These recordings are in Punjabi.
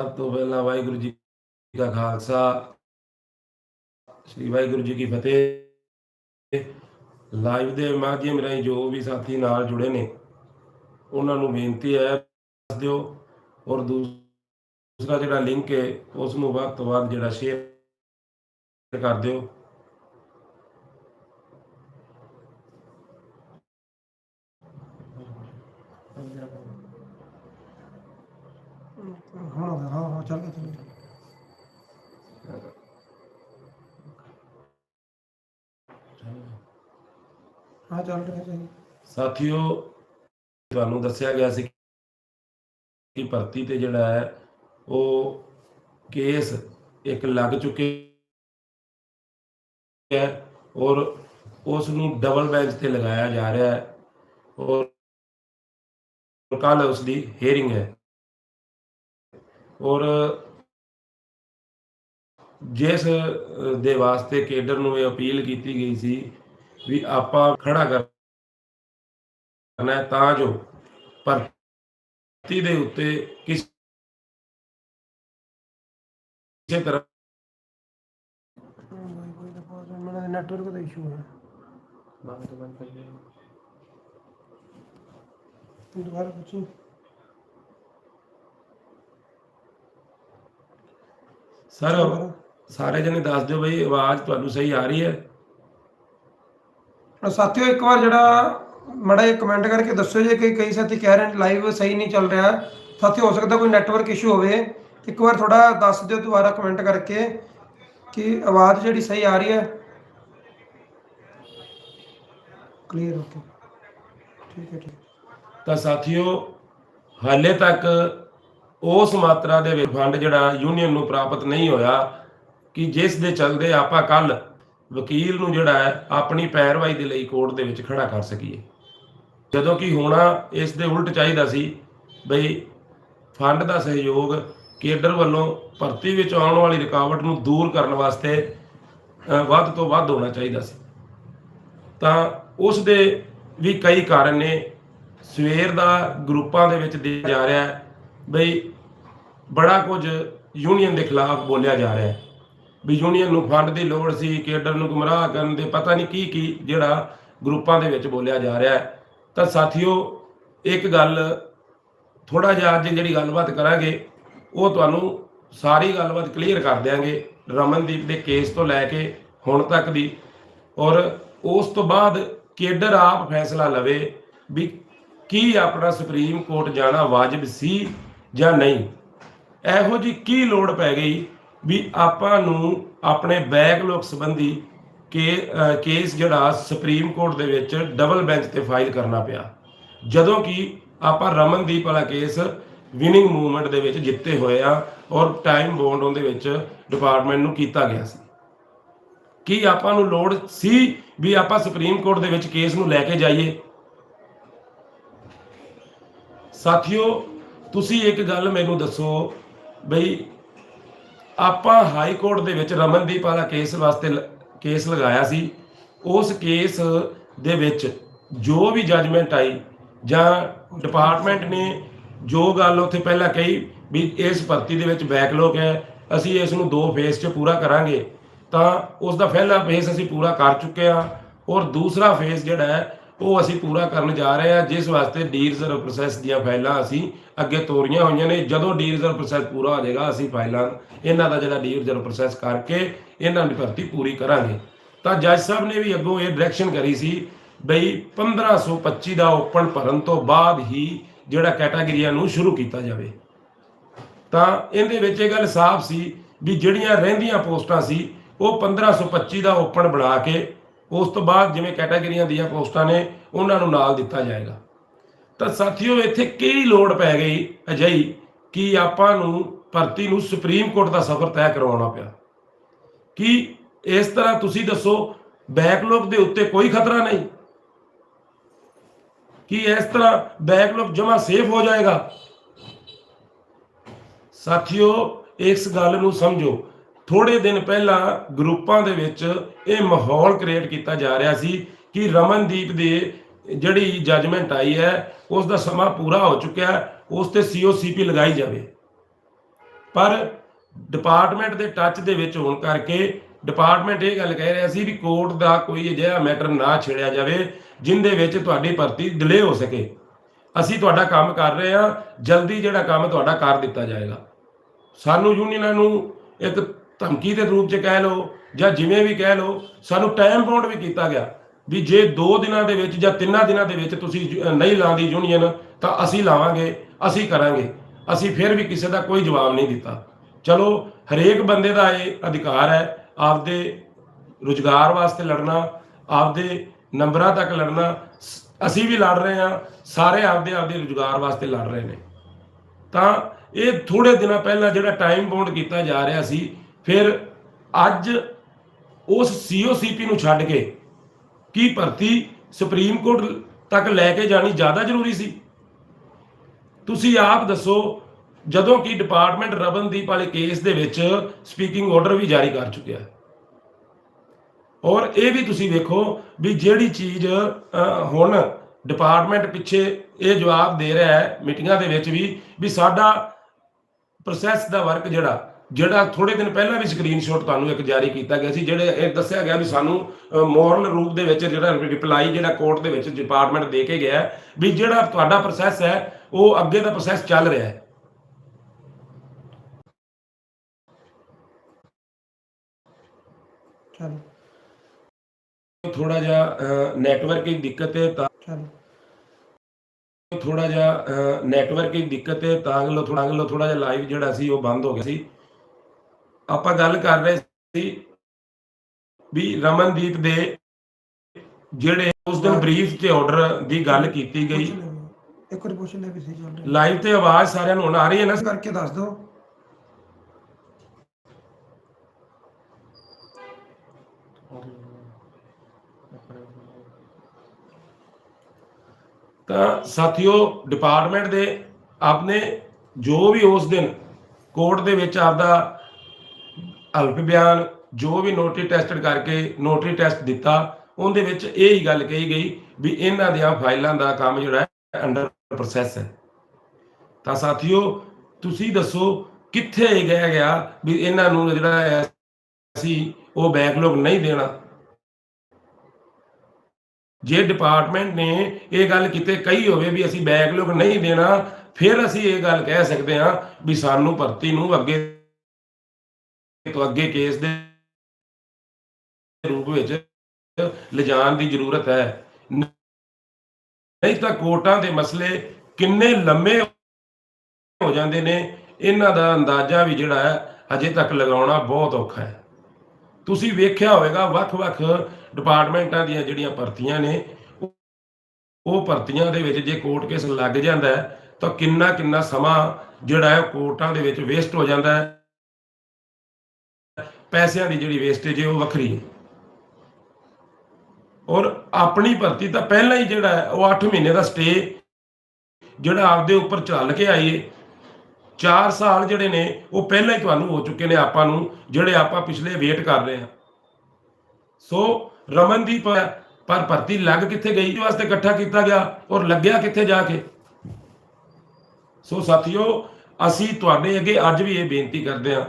ਸਭ ਤੋਂ ਪਹਿਲਾਂ ਵਾਹਿਗੁਰੂ ਜੀ ਕਾ ਖਾਲਸਾ, ਸ੍ਰੀ ਵਾਹਿਗੁਰੂ ਜੀ ਕੀ ਫਤਿਹ। ਲਾਈਵ ਦੇ ਮਾਧਿਅਮ ਰਾਹੀਂ ਜੋ ਵੀ ਸਾਥੀ ਨਾਲ ਜੁੜੇ ਨੇ, ਉਹਨਾਂ ਨੂੰ ਬੇਨਤੀ ਹੈ, ਦੱਸ ਦਿਓ। ਔਰ ਦੂਸਰਾ ਜਿਹੜਾ ਲਿੰਕ ਹੈ, ਉਸ ਨੂੰ ਵੱਧ ਤੋਂ ਵੱਧ ਜਿਹੜਾ ਸ਼ੇਅਰ ਕਰ ਦਿਓ। ਹਾਂ ਹਾਂ ਹਾਂ ਚੱਲ ਗਿਆ ਚੱਲ। ਗਿਆ ਹਾਂ, ਚੱਲ ਰਿਹਾ ਚੱਲ। ਸਾਥੀਓ, ਤੁਹਾਨੂੰ ਦੱਸਿਆ ਗਿਆ ਸੀ ਕਿ ਭਰਤੀ ਤੇ ਜਿਹੜਾ ਹੈ, ਉਹ ਕੇਸ ਇੱਕ ਲੱਗ ਚੁੱਕੇ ਹੈ ਔਰ ਉਸ ਨੂੰ ਡਬਲ ਬੈਂਚ ਤੇ ਲਗਾਇਆ ਜਾ ਰਿਹਾ ਹੈ ਔਰ ਕੱਲ ਉਸ ਦੀ ਹੀਅਰਿੰਗ ਹੈ। ਔਰ ਜਿਸ ਦੇ ਵਾਸਤੇ ਕੇਡਰ ਨੂੰ ਇਹ ਅਪੀਲ ਕੀਤੀ ਗਈ ਸੀ ਵੀ ਆਪਾਂ ਖੜਾ ਕਰ ਕਰਨਾ ਤਾਂ ਜੋ ਭਰਤੀ ਦੇ ਉੱਤੇ ਕਿਸ- ਕਿਸੇ ਤਰ੍ਹਾਂ ਦਾ ਨੈਟਵਰਕ ਦਾ ਇਸ਼ੂ ਹੈ। ਤੂੰ ਦੁਬਾਰਾ ਪੁੱਛੀ। ਸਰ ਸਾਰੇ ਜਣੇ ਦੱਸ ਦਿਓ ਬਈ ਆਵਾਜ਼ ਤੁਹਾਨੂੰ ਸਹੀ ਆ ਰਹੀ ਹੈ। ਸਾਥੀਓ ਇੱਕ ਵਾਰ ਜਿਹੜਾ ਮੜਾ ਇਹ ਕਮੈਂਟ ਕਰਕੇ ਦੱਸਿਓ ਜੇ ਕਿ ਕਈ ਸਾਥੀ ਕਹਿ ਰਹੇ ਨੇ ਲਾਈਵ ਸਹੀ ਨਹੀਂ ਚੱਲ ਰਿਹਾ। ਸਾਥੀ ਹੋ ਸਕਦਾ ਕੋਈ ਨੈਟਵਰਕ ਇਸ਼ੂ ਹੋਵੇ। ਇੱਕ ਵਾਰ ਥੋੜਾ ਦੱਸ ਦਿਓ ਦੁਬਾਰਾ ਕਮੈਂਟ ਕਰਕੇ ਕਿ ਆਵਾਜ਼ ਜਿਹੜੀ ਸਹੀ ਆ ਰਹੀ ਹੈ। ਕਲੀਅਰ ਓਕੇ ਠੀਕ ਹੈ ਠੀਕ। ਤਾਂ ਸਾਥੀਓ ਹਾਲੇ ਤੱਕ ਉਸ ਮਾਤਰਾ ਦੇ ਵਿੱਚ ਫੰਡ ਜਿਹੜਾ ਯੂਨੀਅਨ ਨੂੰ ਪ੍ਰਾਪਤ ਨਹੀਂ ਹੋਇਆ ਕਿ ਜਿਸ ਦੇ ਚਲਦੇ ਆਪਾਂ ਕੱਲ ਵਕੀਲ ਨੂੰ ਜਿਹੜਾ ਹੈ ਆਪਣੀ ਪੈਰਵਾਈ ਦੇ ਲਈ ਕੋਰਟ ਦੇ ਵਿੱਚ ਖੜਾ ਕਰ ਸਕੀਏ। ਜਦੋਂ ਕਿ ਹੋਣਾ ਇਸ ਦੇ ਉਲਟ ਚਾਹੀਦਾ ਸੀ ਬਈ ਫੰਡ ਦਾ ਸਹਿਯੋਗ ਕੇਡਰ ਵੱਲੋਂ ਭਰਤੀ ਵਿੱਚ ਆਉਣ ਵਾਲੀ ਰੁਕਾਵਟ ਨੂੰ ਦੂਰ ਕਰਨ ਵਾਸਤੇ ਵੱਧ ਤੋਂ ਵੱਧ ਹੋਣਾ ਚਾਹੀਦਾ ਸੀ। ਤਾਂ ਉਸ ਦੇ ਵੀ ਕਈ ਕਾਰਨ ਨੇ। ਸਵੇਰ ਦਾ ਗਰੁੱਪਾਂ ਦੇ ਵਿੱਚ ਦੇ ਜਾ ਰਿਹਾ ਹੈ ਬਈ ਬੜਾ ਕੁਝ ਯੂਨੀਅਨ ਦੇ ਖਿਲਾਫ ਬੋਲਿਆ ਜਾ ਰਿਹਾ ਹੈ। ਵੀ ਯੂਨੀਅਨ ਨੂੰ ਫੰਡ ਦੀ ਲੋੜ ਸੀ, ਕੇਡਰ ਨੂੰ ਗੁੰਮਰਾਹ ਕਰਨ ਦੇ ਪਤਾ ਨਹੀਂ ਕੀ ਕੀ ਜਿਹੜਾ ਗਰੁੱਪਾਂ ਦੇ ਵਿੱਚ ਬੋਲਿਆ ਜਾ ਰਿਹਾ ਹੈ। ਤਾਂ ਸਾਥੀਓ, ਇੱਕ ਗੱਲ ਥੋੜਾ ਜਿਹਾ ਅੱਜ ਜਿਹੜੀ ਗੱਲਬਾਤ ਕਰਾਂਗੇ, ਉਹ ਤੁਹਾਨੂੰ ਸਾਰੀ ਗੱਲਬਾਤ ਕਲੀਅਰ ਕਰ ਦਿਆਂਗੇ ਰਮਨਦੀਪ ਦੇ ਕੇਸ ਤੋਂ ਲੈ ਕੇ ਹੁਣ ਤੱਕ ਦੀ। ਔਰ ਉਸ ਤੋਂ ਬਾਅਦ ਕੇਡਰ ਆਪ ਫੈਸਲਾ ਲਵੇ ਵੀ ਕੀ ਆਪਣਾ ਸੁਪਰੀਮ ਕੋਰਟ ਜਾਣਾ ਵਾਜਬ ਸੀ ਜਾਂ ਨਹੀਂ? ਇਹੋ ਜੀ ਕੀ ਲੋੜ ਪੈ ਗਈ ਵੀ ਆਪਾਂ ਨੂੰ ਆਪਣੇ ਬੈਕਲੌਗ ਸੰਬੰਧੀ ਕੇ ਕੇਸ ਜਿਹੜਾ ਸੁਪਰੀਮ ਕੋਰਟ ਦੇ ਵਿੱਚ ਡਬਲ ਬੈਂਚ ਤੇ ਫਾਈਲ ਕਰਨਾ ਪਿਆ। ਜਦੋਂ ਕਿ ਆਪਾਂ ਰਮਨਦੀਪ ਵਾਲਾ ਕੇਸ ਵਿਨਿੰਗ ਮੂਵਮੈਂਟ ਦੇ ਵਿੱਚ ਜਿੱਤੇ ਹੋਏ ਆ ਔਰ ਟਾਈਮ ਬੌਂਡ ਉਹਦੇ ਵਿੱਚ ਡਿਪਾਰਟਮੈਂਟ ਨੂੰ ਕੀਤਾ ਗਿਆ ਸੀ। ਕੀ ਆਪਾਂ ਨੂੰ ਲੋੜ ਸੀ ਵੀ ਆਪਾਂ ਸੁਪਰੀਮ ਕੋਰਟ ਦੇ ਵਿੱਚ ਕੇਸ ਨੂੰ ਲੈ ਕੇ ਜਾਈਏ? ਸਾਥੀਓ ਤੁਸੀਂ ਇੱਕ ਗੱਲ ਮੈਨੂੰ ਦੱਸੋ ਬਈ ਆਪਾਂ ਹਾਈ ਕੋਰਟ ਦੇ ਵਿੱਚ ਰਮਨਦੀਪ ਵਾਲਾ ਕੇਸ ਵਾਸਤੇ ਲ- ਕੇਸ ਲਗਾਇਆ ਸੀ। ਉਸ ਕੇਸ ਦੇ ਵਿੱਚ ਜੋ ਵੀ ਜੱਜਮੈਂਟ ਆਈ ਜਾਂ ਡਿਪਾਰਟਮੈਂਟ ਨੇ ਜੋ ਗੱਲ ਉੱਥੇ ਪਹਿਲਾਂ ਕਹੀ ਵੀ ਇਸ ਭਰਤੀ ਦੇ ਵਿੱਚ ਬੈਕਲੌਗ ਹੈ, ਅਸੀਂ ਇਸ ਨੂੰ ਦੋ ਫੇਸ 'ਚ ਪੂਰਾ ਕਰਾਂਗੇ। ਤਾਂ ਉਸ ਦਾ ਪਹਿਲਾ ਫੇਸ ਅਸੀਂ ਪੂਰਾ ਕਰ ਚੁੱਕੇ ਆ ਔਰ ਦੂਸਰਾ ਫੇਸ ਜਿਹੜਾ ਹੈ ਉਹ ਅਸੀਂ ਪੂਰਾ ਕਰਨ ਜਾ ਰਹੇ ਹਾਂ, ਜਿਸ ਵਾਸਤੇ ਡੀ ਰਿਜ਼ਰਵ ਪ੍ਰੋਸੈਸ ਦੀਆਂ ਫਾਈਲਾਂ ਅਸੀਂ ਅੱਗੇ ਤੋਰੀਆਂ ਹੋਈਆਂ ਨੇ। ਜਦੋਂ ਡੀ ਰਿਜ਼ਰਵ ਪ੍ਰੋਸੈਸ ਪੂਰਾ ਹੋ ਜਾਏਗਾ, ਅਸੀਂ ਫਾਈਲਾਂ, ਇਹਨਾਂ ਦਾ ਜਿਹੜਾ ਡੀ ਰਿਜ਼ਰਵ ਪ੍ਰੋਸੈਸ ਕਰਕੇ ਇਹਨਾਂ ਦੀ ਭਰਤੀ ਪੂਰੀ ਕਰਾਂਗੇ। ਤਾਂ ਜੱਜ ਸਾਹਿਬ ਨੇ ਵੀ ਅੱਗੋਂ ਇਹ ਡਾਇਰੈਕਸ਼ਨ ਕਰੀ ਸੀ ਬਈ 1525 ਦਾ ਓਪਨ ਭਰਨ ਤੋਂ ਬਾਅਦ ਹੀ ਜਿਹੜਾ ਕੈਟਾਗਰੀਆਂ ਨੂੰ ਸ਼ੁਰੂ ਕੀਤਾ ਜਾਵੇ। ਤਾਂ ਇਹਦੇ ਵਿੱਚ ਇਹ ਗੱਲ ਸਾਫ਼ ਸੀ ਵੀ ਜਿਹੜੀਆਂ ਰਹਿੰਦੀਆਂ ਪੋਸਟਾਂ ਸੀ, ਉਹ 1525 ਦਾ ਓਪਨ ਬਣਾ ਕੇ ਉਸ ਤੋਂ ਬਾਅਦ ਜਿਵੇਂ ਕੈਟਾਗਰੀਆਂ ਦੀਆਂ ਪੋਸਟਾਂ ਨੇ, ਉਹਨਾਂ ਨੂੰ ਨਾਲ ਦਿੱਤਾ ਜਾਏਗਾ। ਤਾਂ ਸਾਥੀਓ, ਇੱਥੇ ਕੀ ਲੋੜ ਪੈ ਗਈ ਅਜਿਹੀ ਕਿ ਆਪਾਂ ਨੂੰ ਭਰਤੀ ਨੂੰ ਸੁਪਰੀਮ ਕੋਰਟ ਦਾ ਸਫ਼ਰ ਤੈਅ ਕਰਵਾਉਣਾ ਪਿਆ? ਕੀ ਇਸ ਤਰ੍ਹਾਂ ਤੁਸੀਂ ਦੱਸੋ ਬੈਕਲੌਗ ਦੇ ਉੱਤੇ ਕੋਈ ਖਤਰਾ ਨਹੀਂ? ਕੀ ਇਸ ਤਰ੍ਹਾਂ ਬੈਕਲੌਗ ਜਮਾ ਸੇਫ ਹੋ ਜਾਏਗਾ? ਸਾਥੀਓ, ਇਸ ਗੱਲ ਨੂੰ ਸਮਝੋ। ਥੋੜੇ ਦਿਨ ਪਹਿਲਾਂ ਗਰੁੱਪਾਂ ਦੇ ਵਿੱਚ ਇਹ ਮਾਹੌਲ ਕ੍ਰੀਏਟ ਕੀਤਾ ਜਾ ਰਿਹਾ ਸੀ ਕਿ ਰਮਨਦੀਪ ਦੇ ਜਿਹੜੀ ਜੱਜਮੈਂਟ ਆਈ ਹੈ, ਉਸ ਦਾ ਸਮਾਂ ਪੂਰਾ ਹੋ ਚੁੱਕਿਆ ਹੈ, ਉਸ ਤੇ ਸੀਓਸੀਪੀ ਲਗਾਈ ਜਾਵੇ। ਪਰ ਡਿਪਾਰਟਮੈਂਟ ਦੇ ਟੱਚ ਦੇ ਵਿੱਚ ਹੋਣ ਕਰਕੇ ਡਿਪਾਰਟਮੈਂਟ ਇਹ ਗੱਲ ਕਹਿ ਰਿਹਾ ਸੀ ਵੀ ਕੋਰਟ ਦਾ ਕੋਈ ਅਜਿਹਾ ਮੈਟਰ ਨਾ ਛੇੜਿਆ ਜਾਵੇ, ਜਿੰਦੇ ਵਿੱਚ ਤੁਹਾਡੀ ਭਰਤੀ ਡਿਲੇ ਹੋ ਸਕੇ। ਅਸੀਂ ਤੁਹਾਡਾ ਕੰਮ ਕਰ ਰਹੇ ਹਾਂ, ਜਲਦੀ ਜਿਹੜਾ ਕੰਮ ਤੁਹਾਡਾ ਕਰ ਦਿੱਤਾ ਜਾਏਗਾ। ਸਾਨੂੰ ਯੂਨੀਅਨਾਂ ਨੂੰ ਇੱਕ ਧਮਕੀ ਦੇ ਰੂਪ 'ਚ ਕਹਿ ਲਓ ਜਾਂ ਜਿਵੇਂ ਵੀ ਕਹਿ ਲਓ, ਸਾਨੂੰ ਟਾਈਮ ਬਾਉਂਡ ਵੀ ਕੀਤਾ ਗਿਆ ਵੀ ਜੇ 2 ਦਿਨਾਂ ਦੇ ਵਿੱਚ ਜਾਂ 3 ਦਿਨਾਂ ਦੇ ਵਿੱਚ ਤੁਸੀਂ ਨਹੀਂ ਲਾਉਂਦੀ ਯੂਨੀਅਨ ਤਾਂ ਅਸੀਂ ਲਾਵਾਂਗੇ, ਅਸੀਂ ਕਰਾਂਗੇ। ਅਸੀਂ ਫਿਰ ਵੀ ਕਿਸੇ ਦਾ ਕੋਈ ਜਵਾਬ ਨਹੀਂ ਦਿੱਤਾ। ਚਲੋ, ਹਰੇਕ ਬੰਦੇ ਦਾ ਇਹ ਅਧਿਕਾਰ ਹੈ, ਆਪਦੇ ਰੁਜ਼ਗਾਰ ਵਾਸਤੇ ਲੜਨਾ, ਆਪਦੇ ਨੰਬਰਾਂ ਤੱਕ ਲੜਨਾ, ਸ- ਅਸੀਂ ਵੀ ਲੜ ਰਹੇ ਹਾਂ, ਸਾਰੇ ਆਪਦੇ ਆਪਦੇ ਰੁਜ਼ਗਾਰ ਵਾਸਤੇ ਲੜ ਰਹੇ ਨੇ। ਤਾਂ ਇਹ ਥੋੜੇ ਦਿਨਾਂ ਪਹਿਲਾਂ ਜਿਹੜਾ ਟਾਈਮ ਬਾਉਂਡ ਕੀਤਾ ਜਾ ਰਿਹਾ ਸੀ ਫਿਰ ਅੱਜ ਉਸ ਸੀਓਸੀਪੀ ਨੂੰ ਛੱਡ ਕੇ ਕੀ ਭਰਤੀ ਸੁਪਰੀਮ ਕੋਰਟ ਤੱਕ ਲੈ ਕੇ ਜਾਣੀ ਜ਼ਿਆਦਾ ਜ਼ਰੂਰੀ ਸੀ? ਤੁਸੀਂ ਆਪ ਦੱਸੋ, ਜਦੋਂ ਕਿ ਡਿਪਾਰਟਮੈਂਟ ਰਬਨਦੀਪ ਵਾਲੇ ਕੇਸ ਦੇ ਵਿੱਚ ਸਪੀਕਿੰਗ ਆਰਡਰ ਵੀ ਜਾਰੀ ਕਰ ਚੁੱਕਿਆ ਹੈ। ਔਰ ਇਹ ਵੀ ਤੁਸੀਂ ਵੇਖੋ ਵੀ ਜਿਹੜੀ ਚੀਜ਼ ਹੁਣ ਡਿਪਾਰਟਮੈਂਟ ਪਿੱਛੇ ਇਹ ਜਵਾਬ ਦੇ ਰਿਹਾ ਹੈ ਮੀਟਿੰਗਾਂ ਦੇ ਵਿੱਚ ਵੀ ਵੀ ਸਾਡਾ ਪ੍ਰੋਸੈਸ ਦਾ ਵਰਕ ਜਿਹੜਾ ਜਿਹੜਾ ਥੋੜੇ ਦਿਨ ਪਹਿਲਾਂ ਵੀ ਸਕਰੀਨਸ਼ਾਟ ਤੁਹਾਨੂੰ ਇੱਕ ਜਾਰੀ ਕੀਤਾ ਗਿਆ ਸੀ ਜਿਹੜੇ ਇਹ ਦੱਸਿਆ ਗਿਆ ਵੀ ਸਾਨੂੰ ਮੋਰਲ ਰੂਪ ਦੇ ਵਿੱਚ ਜਿਹੜਾ ਰਿਪਲਾਈ ਜਿਹੜਾ ਕੋਰਟ ਦੇ ਵਿੱਚ ਡਿਪਾਰਟਮੈਂਟ ਦੇ ਕੇ ਗਿਆ ਵੀ ਜਿਹੜਾ ਤੁਹਾਡਾ ਪ੍ਰੋਸੈਸ ਹੈ ਉਹ ਅੱਗੇ ਦਾ ਪ੍ਰੋਸੈਸ ਚੱਲ ਰਿਹਾ ਹੈ। ਚਲੋ। ਥੋੜਾ ਜਿਹਾ ਨੈਟਵਰਕ ਦੀ ਦਿੱਕਤ ਹੈ ਤਾਂ ਚਲੋ। ਥੋੜਾ ਜਿਹਾ ਨੈਟਵਰਕ ਦੀ ਦਿੱਕਤ ਹੈ ਤਾਂ ਲੋ ਥੋੜਾ ਲੋ ਥੋੜਾ ਜਿਹਾ ਲਾਈਵ ਜਿਹੜਾ ਸੀ ਉਹ ਬੰਦ ਹੋ ਗਿਆ ਸੀ। ਆਪਾਂ ਗੱਲ ਕਰ ਰਹੇ ਸੀ ਵੀ ਰਮਨਦੀਪ ਦੇ ਜਿਹੜੇ ਉਸ ਦਿਨ ਬਰੀਫ ਤੇ ਆਰਡਰ ਦੀ ਗੱਲ ਕੀਤੀ ਗਈ। ਇੱਕ ਵਾਰ ਪੁੱਛ ਲੈ ਵੀ ਚੱਲ ਰਿਹਾ। ਲਾਈਵ ਤੇ ਆਵਾਜ਼ ਸਾਰਿਆਂ ਨੂੰ ਹੁਣ ਆ ਰਹੀ ਹੈ ਨਾ? ਇਸ ਕਰਕੇ ਦੱਸ ਦਿਓ। ਤਾਂ ਸਾਥੀਓ ਡਿਪਾਰਟਮੈਂਟ ਦੇ ਆਪਨੇ ਜੋ ਵੀ ਉਸ ਦਿਨ ਕੋਰਟ ਦੇ ਵਿੱਚ ਆਪਦਾ ਹਲਫ ਬਿਆਨ ਜੋ ਵੀ ਨੋਟਰੀ ਟੈਸਟਡ ਕਰਕੇ ਨੋਟਰੀ ਟੈਸਟ ਦਿੱਤਾ, ਉਹਦੇ ਵਿੱਚ ਇਹ ਹੀ ਗੱਲ ਕਹੀ ਗਈ ਵੀ ਇਹਨਾਂ ਦੀਆਂ ਫਾਈਲਾਂ ਦਾ ਕੰਮ ਜਿਹੜਾ ਹੈ ਅੰਡਰ ਪ੍ਰੋਸੈਸ ਹੈ। ਤਾਂ ਸਾਥੀਓ, ਤੁਸੀਂ ਦੱਸੋ ਕਿੱਥੇ ਇਹ ਗਿਆ ਗਿਆ ਵੀ ਇਹਨਾਂ ਨੂੰ ਜਿਹੜਾ ਹੈ ਅਸੀਂ ਉਹ ਬੈਕਲੌਗ ਨਹੀਂ ਦੇਣਾ? ਜੇ ਡਿਪਾਰਟਮੈਂਟ ਨੇ ਇਹ ਗੱਲ ਕਿਤੇ ਕਹੀ ਹੋਵੇ ਵੀ ਅਸੀਂ ਬੈਕਲੌਗ ਨਹੀਂ ਦੇਣਾ, ਫਿਰ ਅਸੀਂ ਇਹ ਗੱਲ ਕਹਿ ਸਕਦੇ ਹਾਂ ਵੀ ਸਾਨੂੰ ਭਰਤੀ ਨੂੰ ਅੱਗੇ ਤੋਂ ਅੱਗੇ ਕੇਸ ਦੇ ਰੂਪ ਵਿੱਚ ਲਿਜਾਣ ਦੀ ਜ਼ਰੂਰਤ ਹੈ। ਨਹੀਂ ਤਾਂ ਕੋਰਟਾਂ ਦੇ ਮਸਲੇ ਕਿੰਨੇ ਲੰਮੇ ਹੋ ਜਾਂਦੇ ਨੇ, ਇਹਨਾਂ ਦਾ ਅੰਦਾਜ਼ਾ ਵੀ ਜਿਹੜਾ ਹੈ ਅਜੇ ਤੱਕ ਲਗਾਉਣਾ ਬਹੁਤ ਔਖਾ ਹੈ। ਤੁਸੀਂ ਵੇਖਿਆ ਹੋਵੇਗਾ, ਵੱਖ-ਵੱਖ ਡਿਪਾਰਟਮੈਂਟਾਂ ਦੀਆਂ ਜਿਹੜੀਆਂ ਭਰਤੀਆਂ ਨੇ, ਉਹ- ਭਰਤੀਆਂ ਦੇ ਵਿੱਚ ਜੇ ਕੋਰਟ ਕੇਸ ਲੱਗ ਜਾਂਦਾ ਤਾਂ ਕਿੰਨਾ ਕਿੰਨਾ ਸਮਾਂ ਜਿਹੜਾ ਹੈ ਕੋਰਟਾਂ ਦੇ ਵਿੱਚ ਵੇਸਟ ਹੋ ਜਾਂਦਾ ਹੈ। ਪੈਸਿਆਂ ਦੀ ਜਿਹੜੀ ਵੇਸਟੇਜ ਹੈ ਉਹ ਵੱਖਰੀ ਹੈ। ਔਰ ਆਪਣੀ ਭਰਤੀ ਤਾਂ ਪਹਿਲਾਂ ਹੀ ਜਿਹੜਾ ਹੈ, ਉਹ 8 ਮਹੀਨੇ ਦਾ ਸਟੇ ਜਿਹੜਾ ਆਪਦੇ ਉੱਪਰ ਚੱਲ ਕੇ ਆਈਏ 4 ਸਾਲ ਜਿਹੜੇ ਨੇ, ਉਹ ਪਹਿਲਾਂ ਹੀ ਤੁਹਾਨੂੰ ਹੋ ਚੁੱਕੇ ਨੇ ਆਪਾਂ ਨੂੰ, ਜਿਹੜੇ ਆਪਾਂ ਪਿਛਲੇ ਵੇਟ ਕਰ ਰਹੇ ਹਾਂ। ਸੋ ਰਮਨਦੀਪ, ਪਰ ਭਰਤੀ ਲੱਗ ਕਿੱਥੇ ਗਈ? ਇਸ ਵਾਸਤੇ ਇਕੱਠਾ ਕੀਤਾ ਗਿਆ ਔਰ ਲੱਗਿਆ ਕਿੱਥੇ ਜਾ ਕੇ? ਸੋ ਸਾਥੀਓ, ਅਸੀਂ ਤੁਹਾਡੇ ਅੱਗੇ ਅੱਜ ਵੀ ਇਹ ਬੇਨਤੀ ਕਰਦੇ ਹਾਂ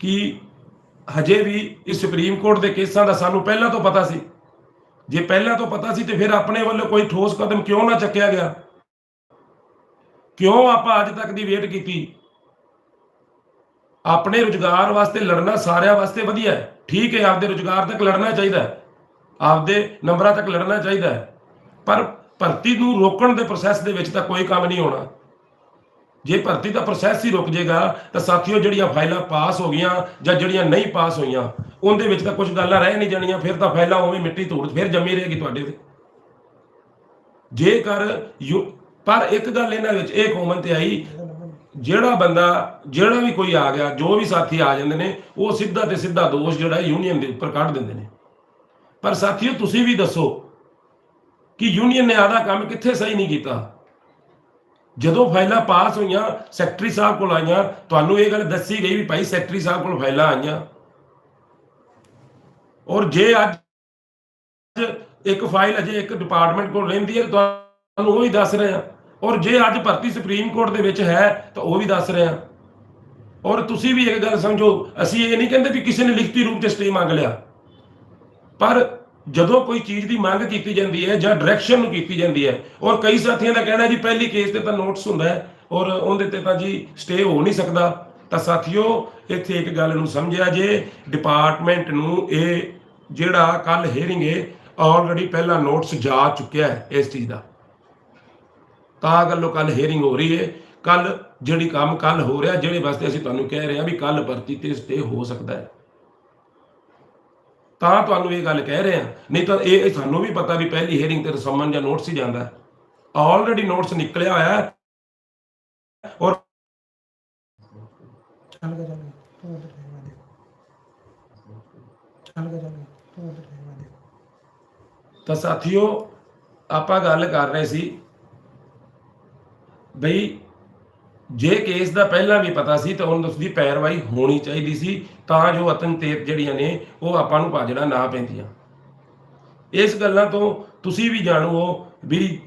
ਕਿ ਹਜੇ ਵੀ ਇਸ ਸੁਪਰੀਮ ਕੋਰਟ ਦੇ ਕੇਸਾਂ ਦਾ ਸਾਨੂੰ ਪਹਿਲਾਂ ਤੋਂ ਪਤਾ ਸੀ। ਜੇ ਪਹਿਲਾਂ ਤੋਂ ਪਤਾ ਸੀ ਤੇ ਫਿਰ ਆਪਣੇ ਵੱਲੋਂ ਕੋਈ ਠੋਸ ਕਦਮ ਕਿਉਂ ਨਾ ਚੱਕਿਆ ਗਿਆ? ਕਿਉਂ ਆਪਾਂ ਅੱਜ ਤੱਕ ਦੀ ਵੇਟ ਕੀਤੀ? ਆਪਣੇ ਰੁਜ਼ਗਾਰ ਵਾਸਤੇ ਲੜਨਾ ਸਾਰਿਆਂ ਵਾਸਤੇ ਵਧੀਆ ਹੈ। ਠੀਕ ਹੈ, ਆਪਦੇ ਰੁਜ਼ਗਾਰ ਤੱਕ ਲੜਨਾ ਚਾਹੀਦਾ ਹੈ। ਆਪਦੇ ਨੰਬਰਾਂ ਤੱਕ ਲੜਨਾ ਚਾਹੀਦਾ ਹੈ। ਪਰ ਭਰਤੀ ਨੂੰ ਰੋਕਣ ਦੇ ਪ੍ਰੋਸੈਸ ਦੇ ਵਿੱਚ ਤਾਂ ਕੋਈ ਕੰਮ ਨਹੀਂ ਹੋਣਾ। ਜੇ ਭਰਤੀ ਦਾ ਪ੍ਰੋਸੈਸ ਹੀ ਰੁਕ ਜਾਏਗਾ ਤਾਂ ਸਾਥੀਓ ਜਿਹੜੀਆਂ ਫਾਈਲਾਂ ਪਾਸ ਹੋ ਗਈਆਂ ਜਾਂ ਜਿਹੜੀਆਂ ਨਹੀਂ ਪਾਸ ਹੋਈਆਂ, ਉਹਦੇ ਵਿੱਚ ਤਾਂ ਕੁਝ ਗੱਲਾਂ ਰਹਿ ਨਹੀਂ ਜਾਣੀਆਂ, ਫਿਰ ਤਾਂ ਫਾਈਲਾਂ ਉਵੇਂ ਮਿੱਟੀ ਧੂੜ, ਫਿਰ ਜੰਮੀ ਰਹੇਗੀ ਤੁਹਾਡੇ ਤੇ। ਜੇਕਰ ਯੂ- ਪਰ ਇੱਕ ਗੱਲ ਇਹਨਾਂ ਵਿੱਚ ਇਹ ਕਾਮਨ ਤੇ ਆਈ, ਜਿਹੜਾ ਬੰਦਾ, ਜਿਹੜਾ ਵੀ ਕੋਈ ਆ ਗਿਆ, ਜੋ ਵੀ ਸਾਥੀ ਆ ਜਾਂਦੇ ਨੇ, ਉਹ ਸਿੱਧਾ ਤੇ ਸਿੱਧਾ ਦੋਸ਼ ਜਿਹੜਾ ਯੂਨੀਅਨ ਦੇ ਉੱਪਰ ਕੱਢ ਦਿੰਦੇ ਨੇ। ਪਰ ਸਾਥੀਓ ਤੁਸੀਂ ਵੀ ਦੱਸੋ ਕਿ ਯੂਨੀਅਨ ਨੇ ਆਦਾ ਕੰਮ ਕਿੱਥੇ ਸਹੀ ਨਹੀਂ ਕੀਤਾ। ਜਦੋਂ ਫਾਈਲਾਂ ਪਾਸ ਹੋਈਆਂ, ਸੈਕਟਰੀ ਸਾਹਿਬ ਕੋਲ ਆਈਆਂ, ਤੁਹਾਨੂੰ ਇਹ ਗੱਲ ਦੱਸੀ ਗਈ ਵੀ ਭਾਈ ਸੈਕਟਰੀ ਸਾਹਿਬ ਕੋਲ ਫਾਈਲਾਂ ਆਈਆਂ। ਔਰ ਜੇ ਅੱਜ ਇੱਕ ਫਾਈਲ ਅਜੇ ਇੱਕ ਡਿਪਾਰਟਮੈਂਟ ਕੋਲ ਰਹਿੰਦੀ ਹੈ ਤਾਂ ਤੁਹਾਨੂੰ ਉਹ ਵੀ ਦੱਸ ਰਹੇ ਆ ਔਰ ਜੇ ਅੱਜ ਭਰਤੀ ਸੁਪਰੀਮ ਕੋਰਟ ਦੇ ਵਿੱਚ ਹੈ, ਤਾਂ ਉਹ ਵੀ ਦੱਸ ਰਿਹਾ ਔਰ ਤੁਸੀਂ ਵੀ ਇੱਕ ਗੱਲ ਸਮਝੋ, ਅਸੀਂ ਇਹ ਨਹੀਂ ਕਹਿੰਦੇ ਵੀ ਕਿਸੇ ਨੇ ਲਿਖਤੀ ਰੂਪ 'ਤੇ ਸਟੇ ਮੰਗ ਲਿਆ। ਪਰ ਜਦੋਂ ਕੋਈ ਚੀਜ਼ ਦੀ ਮੰਗ ਕੀਤੀ ਜਾਂਦੀ ਹੈ ਜਾਂ ਡਾਇਰੈਕਸ਼ਨ ਨੂੰ ਕੀਤੀ ਜਾਂਦੀ ਹੈ, ਔਰ ਕਈ ਸਾਥੀਆਂ ਦਾ ਕਹਿਣਾ ਜੀ ਪਹਿਲੀ ਕੇਸ ਤੇ ਤਾਂ ਨੋਟਿਸ ਹੁੰਦਾ ਹੈ, ਔਰ ਉਹਦੇ ਤੇ ਤਾਂ ਜੀ ਸਟੇ ਹੋ ਨਹੀਂ ਸਕਦਾ। ਤਾਂ ਸਾਥੀਓ, ਇੱਥੇ ਇੱਕ ਗੱਲ ਨੂੰ ਸਮਝਿਆ ਜੇ ਡਿਪਾਰਟਮੈਂਟ ਨੂੰ ਇਹ ਜਿਹੜਾ ਕੱਲ ਹੀਅਰਿੰਗ ਹੈ ਆਲਰੇਡੀ ਪਹਿਲਾਂ ਨੋਟਿਸ ਜਾ ਚੁੱਕਿਆ ਹੈ ਇਸ ਚੀਜ਼ ਦਾ। ਤਾਂ ਗੱਲੋਂ ਕੱਲ ਹੀਅਰਿੰਗ ਹੋ ਰਹੀ ਹੈ ਕੱਲ ਜਿਹੜੀ ਕੰਮ ਕੱਲ ਹੋ ਰਿਹਾ, ਜਿਹੜੇ ਵਾਸਤੇ ਅਸੀਂ ਤੁਹਾਨੂੰ ਕਹਿ ਰਹੇ ਹਾਂ ਵੀ ਕੱਲ ਭਰਤੀ ਤੇ ਸਟੇ ਹੋ ਸਕਦਾ ਹੈ। ਤਾਂ ਤੁਹਾਨੂੰ ਇਹ ਗੱਲ ਕਹਿ ਰਹੇ ਹਾਂ। ਨਹੀਂ ਤਾਂ ਇਹ ਸਾਨੂੰ ਵੀ ਪਤਾ ਵੀ ਪਹਿਲੀ ਹੀਅਰਿੰਗ ਤੇ ਸਮਨ ਜਾਂ ਨੋਟਿਸ ਹੀ ਜਾਂਦਾ। ਆਲਰੇਡੀ ਨੋਟਿਸ ਨਿਕਲਿਆ ਹੋਇਆ ਹੈ। ਔਰ ਚੱਲ ਗਿਆ ਚੱਲ ਗਿਆ ਚੱਲ ਗਿਆ ਚੱਲ ਗਿਆ ਤਾਂ ਸਾਥੀਓ ਆਪਾਂ ਗੱਲ ਕਰ ਰਹੇ ਸੀ ਬਈ ਜੇ ਕੇਸ ਦਾ ਪਹਿਲਾਂ ਵੀ ਪਤਾ ਸੀ ਤਾਂ ਉਹਨਾਂ ਉਸ ਦੀ ਪੈਰਵਾਈ ਹੋਣੀ ਚਾਹੀਦੀ ਸੀ, ਤਾਂ ਜੋ ਅਤੰਤੇਪ ਜਿਹੜੀਆਂ ਨੇ, ਉਹ ਆਪਾਂ ਨੂੰ ਭਾਜੜਾ ਨਾ ਪੈਂਦੀਆਂ। ਇਸ ਗੱਲਾਂ ਤੋਂ ਤੁਸੀਂ ਵੀ ਜਾਣੋ ਵੀ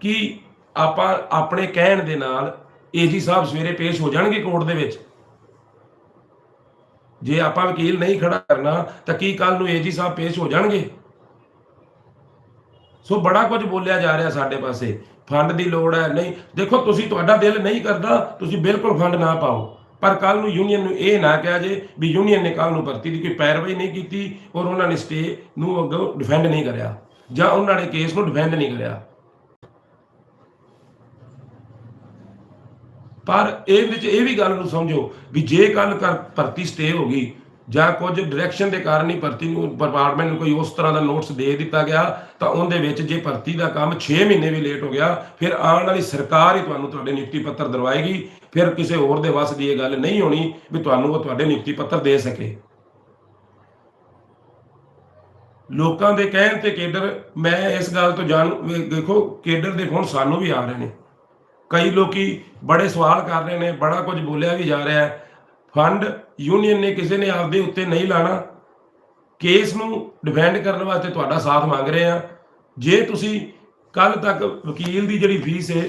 ਕਿ ਆਪਾਂ ਆਪਣੇ ਕਹਿਣ ਦੇ ਨਾਲ ਏਜੀ ਸਾਹਿਬ ਸਵੇਰੇ ਪੇਸ਼ ਹੋ ਜਾਣਗੇ ਕੋਰਟ ਦੇ ਵਿੱਚ? ਜੇ ਆਪਾਂ ਵਕੀਲ ਨਹੀਂ ਖੜਾ ਕਰਨਾ, ਤਾਂ ਕੀ ਕੱਲ ਨੂੰ ਏਜੀ ਸਾਹਿਬ ਪੇਸ਼ ਹੋ ਜਾਣਗੇ? ਸੋ ਬੜਾ ਕੁਝ ਬੋਲਿਆ ਜਾ ਰਿਹਾ ਸਾਡੇ ਪਾਸੇ। ਫੰਡ ਦੀ ਲੋੜ ਹੈ, ਨਹੀਂ। ਦੇਖੋ, ਤੁਸੀਂ ਤੁਹਾਡਾ ਦਿਲ ਨਹੀਂ ਕਰਦਾ, ਤੁਸੀਂ ਬਿਲਕੁਲ ਫੰਡ ਨਾ ਪਾਓ। ਪਰ ਕੱਲ ਨੂੰ ਯੂਨੀਅਨ ਨੂੰ ਇਹ ਨਾ ਕਿਹਾ ਜੇ ਵੀ ਯੂਨੀਅਨ ਨੇ ਕੱਲ ਨੂੰ ਭਰਤੀ ਦੀ ਕੋਈ ਪੈਰਵਾਈ ਨਹੀਂ ਕੀਤੀ ਔਰ ਉਹਨਾਂ ਨੇ ਸਟੇ ਨੂੰ ਅੱਗੋਂ ਡਿਫੈਂਡ ਨਹੀਂ ਕਰਿਆ। ਜਾਂ ਉਹਨਾਂ ਨੇ ਕੇਸ ਨੂੰ ਡਿਫੈਂਡ ਨਹੀਂ ਕਰਿਆ। ਪਰ ਇਹ ਵਿੱਚ ਇਹ ਵੀ ਗੱਲ ਨੂੰ ਸਮਝੋ ਵੀ ਜੇ ਕੱਲ ਕਰ ਭਰਤੀ ਸਟੇ ਹੋ ਗਈ ਜਾਂ ਕੁਝ ਡਾਇਰੈਕਸ਼ਨ ਦੇ ਕਾਰਨ ਹੀ ਭਰਤੀ ਨੂੰ ਡਿਪਾਰਟਮੈਂਟ ਨੂੰ ਕੋਈ ਉਸ ਤਰ੍ਹਾਂ ਦਾ ਨੋਟਿਸ ਦੇ ਦਿੱਤਾ ਗਿਆ, ਤਾਂ ਉਹਦੇ ਵਿੱਚ ਜੇ ਭਰਤੀ ਦਾ ਕੰਮ 6 ਮਹੀਨੇ ਵੀ ਲੇਟ ਹੋ ਗਿਆ, ਫਿਰ ਆਉਣ ਵਾਲੀ ਸਰਕਾਰ ਹੀ ਤੁਹਾਨੂੰ ਤੁਹਾਡੇ ਨਿਯੁਕਤੀ ਪੱਤਰ ਦਰਵਾਏਗੀ, ਫਿਰ ਕਿਸੇ ਹੋਰ ਦੇ ਵੱਸ ਦੀ ਇਹ ਗੱਲ ਨਹੀਂ ਹੋਣੀ ਵੀ ਤੁਹਾਨੂੰ ਉਹ ਤੁਹਾਡੇ ਨਿਯੁਕਤੀ ਪੱਤਰ ਦੇ ਸਕੇ। ਲੋਕਾਂ ਦੇ ਕਹਿਣ ਤੇ ਕੇਡਰ, ਮੈਂ ਇਸ ਗੱਲ ਤੋਂ ਜਾਣ ਦੇਖੋ, ਕੇਡਰ ਦੇ ਫੋਨ ਸਾਨੂੰ ਵੀ ਆ ਰਹੇ ਨੇ। ਕਈ ਲੋਕੀ ਬੜੇ ਸਵਾਲ ਕਰ ਰਹੇ ਨੇ, ਬੜਾ ਕੁਝ ਬੋਲਿਆ ਵੀ ਜਾ ਰਿਹਾ ਹੈ। ਫੰਡ ਯੂਨੀਅਨ ਨੇ ਕਿਸੇ ਨੇ ਆਪਦੇ ਉੱਤੇ ਨਹੀਂ ਲਾਣਾ। ਕੇਸ ਨੂੰ ਡਿਫੈਂਡ ਕਰਨ ਵਾਸਤੇ ਤੁਹਾਡਾ ਸਾਥ ਮੰਗ ਰਹੇ ਆ ਜੇ ਤੁਸੀਂ ਕੱਲ ਤੱਕ ਵਕੀਲ ਦੀ ਜਿਹੜੀ ਫੀਸ ਹੈ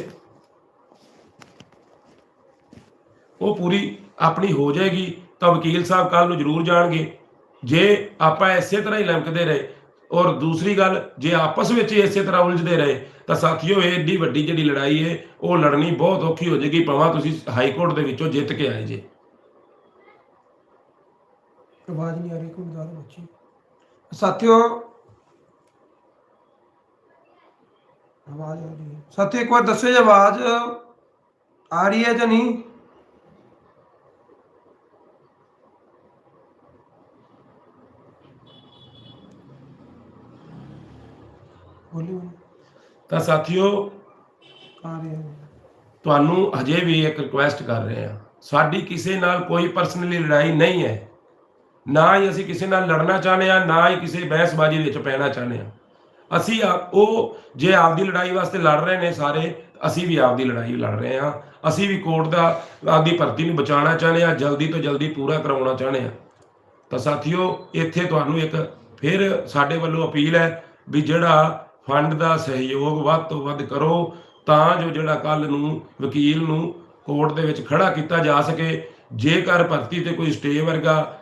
ਉਹ ਪੂਰੀ ਆਪਣੀ ਹੋ ਜਾਏਗੀ, ਤਾਂ ਵਕੀਲ ਸਾਹਿਬ ਕੱਲ ਨੂੰ ਜ਼ਰੂਰ ਜਾਣਗੇ। ਜੇ ਆਪਾਂ ਇਸੇ ਤਰ੍ਹਾਂ ਹੀ ਲੰਕਦੇ ਰਹੇ, ਔਰ ਦੂਸਰੀ ਗੱਲ, ਜੇ ਆਪਸ ਵਿੱਚ ਹੀ ਇਸੇ ਤਰ੍ਹਾਂ ਉਲਝਦੇ ਰਹੇ, ਤਾਂ ਸਾਥੀਓ, ਇਹ ਏਡੀ ਵੱਡੀ ਜਿਹੜੀ ਲੜਾਈ ਹੈ ਉਹ ਲੜਨੀ ਬਹੁਤ ਔਖੀ ਹੋ ਜਾਏਗੀ, ਭਾਵੇਂ ਤੁਸੀਂ ਹਾਈ ਕੋਰਟ ਦੇ ਵਿੱਚੋਂ ਜਿੱਤ ਕੇ ਆਏ ਜੇ। ਆਵਾਜ਼ ਨਹੀਂ ਆ ਰਹੀ ਕੋਈ ਗੱਲ ਬੱਚੀ। ਸਾਥੀਓ ਆਵਾਜ਼ ਆ ਰਹੀ ਹੈ। ਸਾਥੀਓ ਇੱਕ ਵਾਰ ਦੱਸੋ ਜੇ ਆਵਾਜ਼ ਆ ਰਹੀ ਹੈ ਜਾਂ ਨਹੀਂ? ਬੋਲੀ ਤਾਂ ਸਾਥੀਓ ਆ ਰਹੀ ਹੈ। ਤੁਹਾਨੂੰ ਹਜੇ ਵੀ ਇੱਕ ਰਿਕੁਐਸਟ ਕਰ ਰਹੇ ਹਾਂ। ਸਾਡੀ ਕਿਸੇ ਨਾਲ ਕੋਈ ਪਰਸਨਲੀ ਲੜਾਈ ਨਹੀਂ ਹੈ। ਨਾ ਹੀ ਅਸੀਂ ਕਿਸੇ ਨਾਲ ਲੜਨਾ ਚਾਹੁੰਦੇ ਹਾਂ, ਨਾ ਹੀ ਕਿਸੇ ਬਹਿਸਬਾਜ਼ੀ ਵਿੱਚ ਪੈਣਾ ਚਾਹੁੰਦੇ ਹਾਂ। ਅਸੀਂ ਆਪ- ਉਹ ਜੇ ਆਪਦੀ ਲੜਾਈ ਵਾਸਤੇ ਲੜ ਰਹੇ ਨੇ ਸਾਰੇ, ਅਸੀਂ ਵੀ ਆਪਦੀ ਲੜਾਈ ਲੜ ਰਹੇ ਹਾਂ। ਅਸੀਂ ਵੀ ਕੋਰਟ ਦਾ, ਆਪਦੀ ਭਰਤੀ ਨੂੰ ਬਚਾਉਣਾ ਚਾਹੁੰਦੇ ਹਾਂ, ਜਲਦੀ ਤੋਂ ਜਲਦੀ ਪੂਰਾ ਕਰਾਉਣਾ ਚਾਹੁੰਦੇ ਹਾਂ। ਤਾਂ ਸਾਥੀਓ, ਇੱਥੇ ਤੁਹਾਨੂੰ ਇੱਕ ਫਿਰ ਸਾਡੇ ਵੱਲੋਂ ਅਪੀਲ ਹੈ ਵੀ ਜਿਹੜਾ ਫੰਡ ਦਾ ਸਹਿਯੋਗ ਵੱਧ ਤੋਂ ਵੱਧ ਕਰੋ, ਤਾਂ ਜੋ ਜਿਹੜਾ ਕੱਲ ਨੂੰ ਵਕੀਲ ਨੂੰ ਕੋਰਟ ਦੇ ਵਿੱਚ ਖੜਾ ਕੀਤਾ ਜਾ ਸਕੇ, ਜੇਕਰ ਭਰਤੀ ਤੇ ਕੋਈ ਸਟੇ ਵਰਗਾ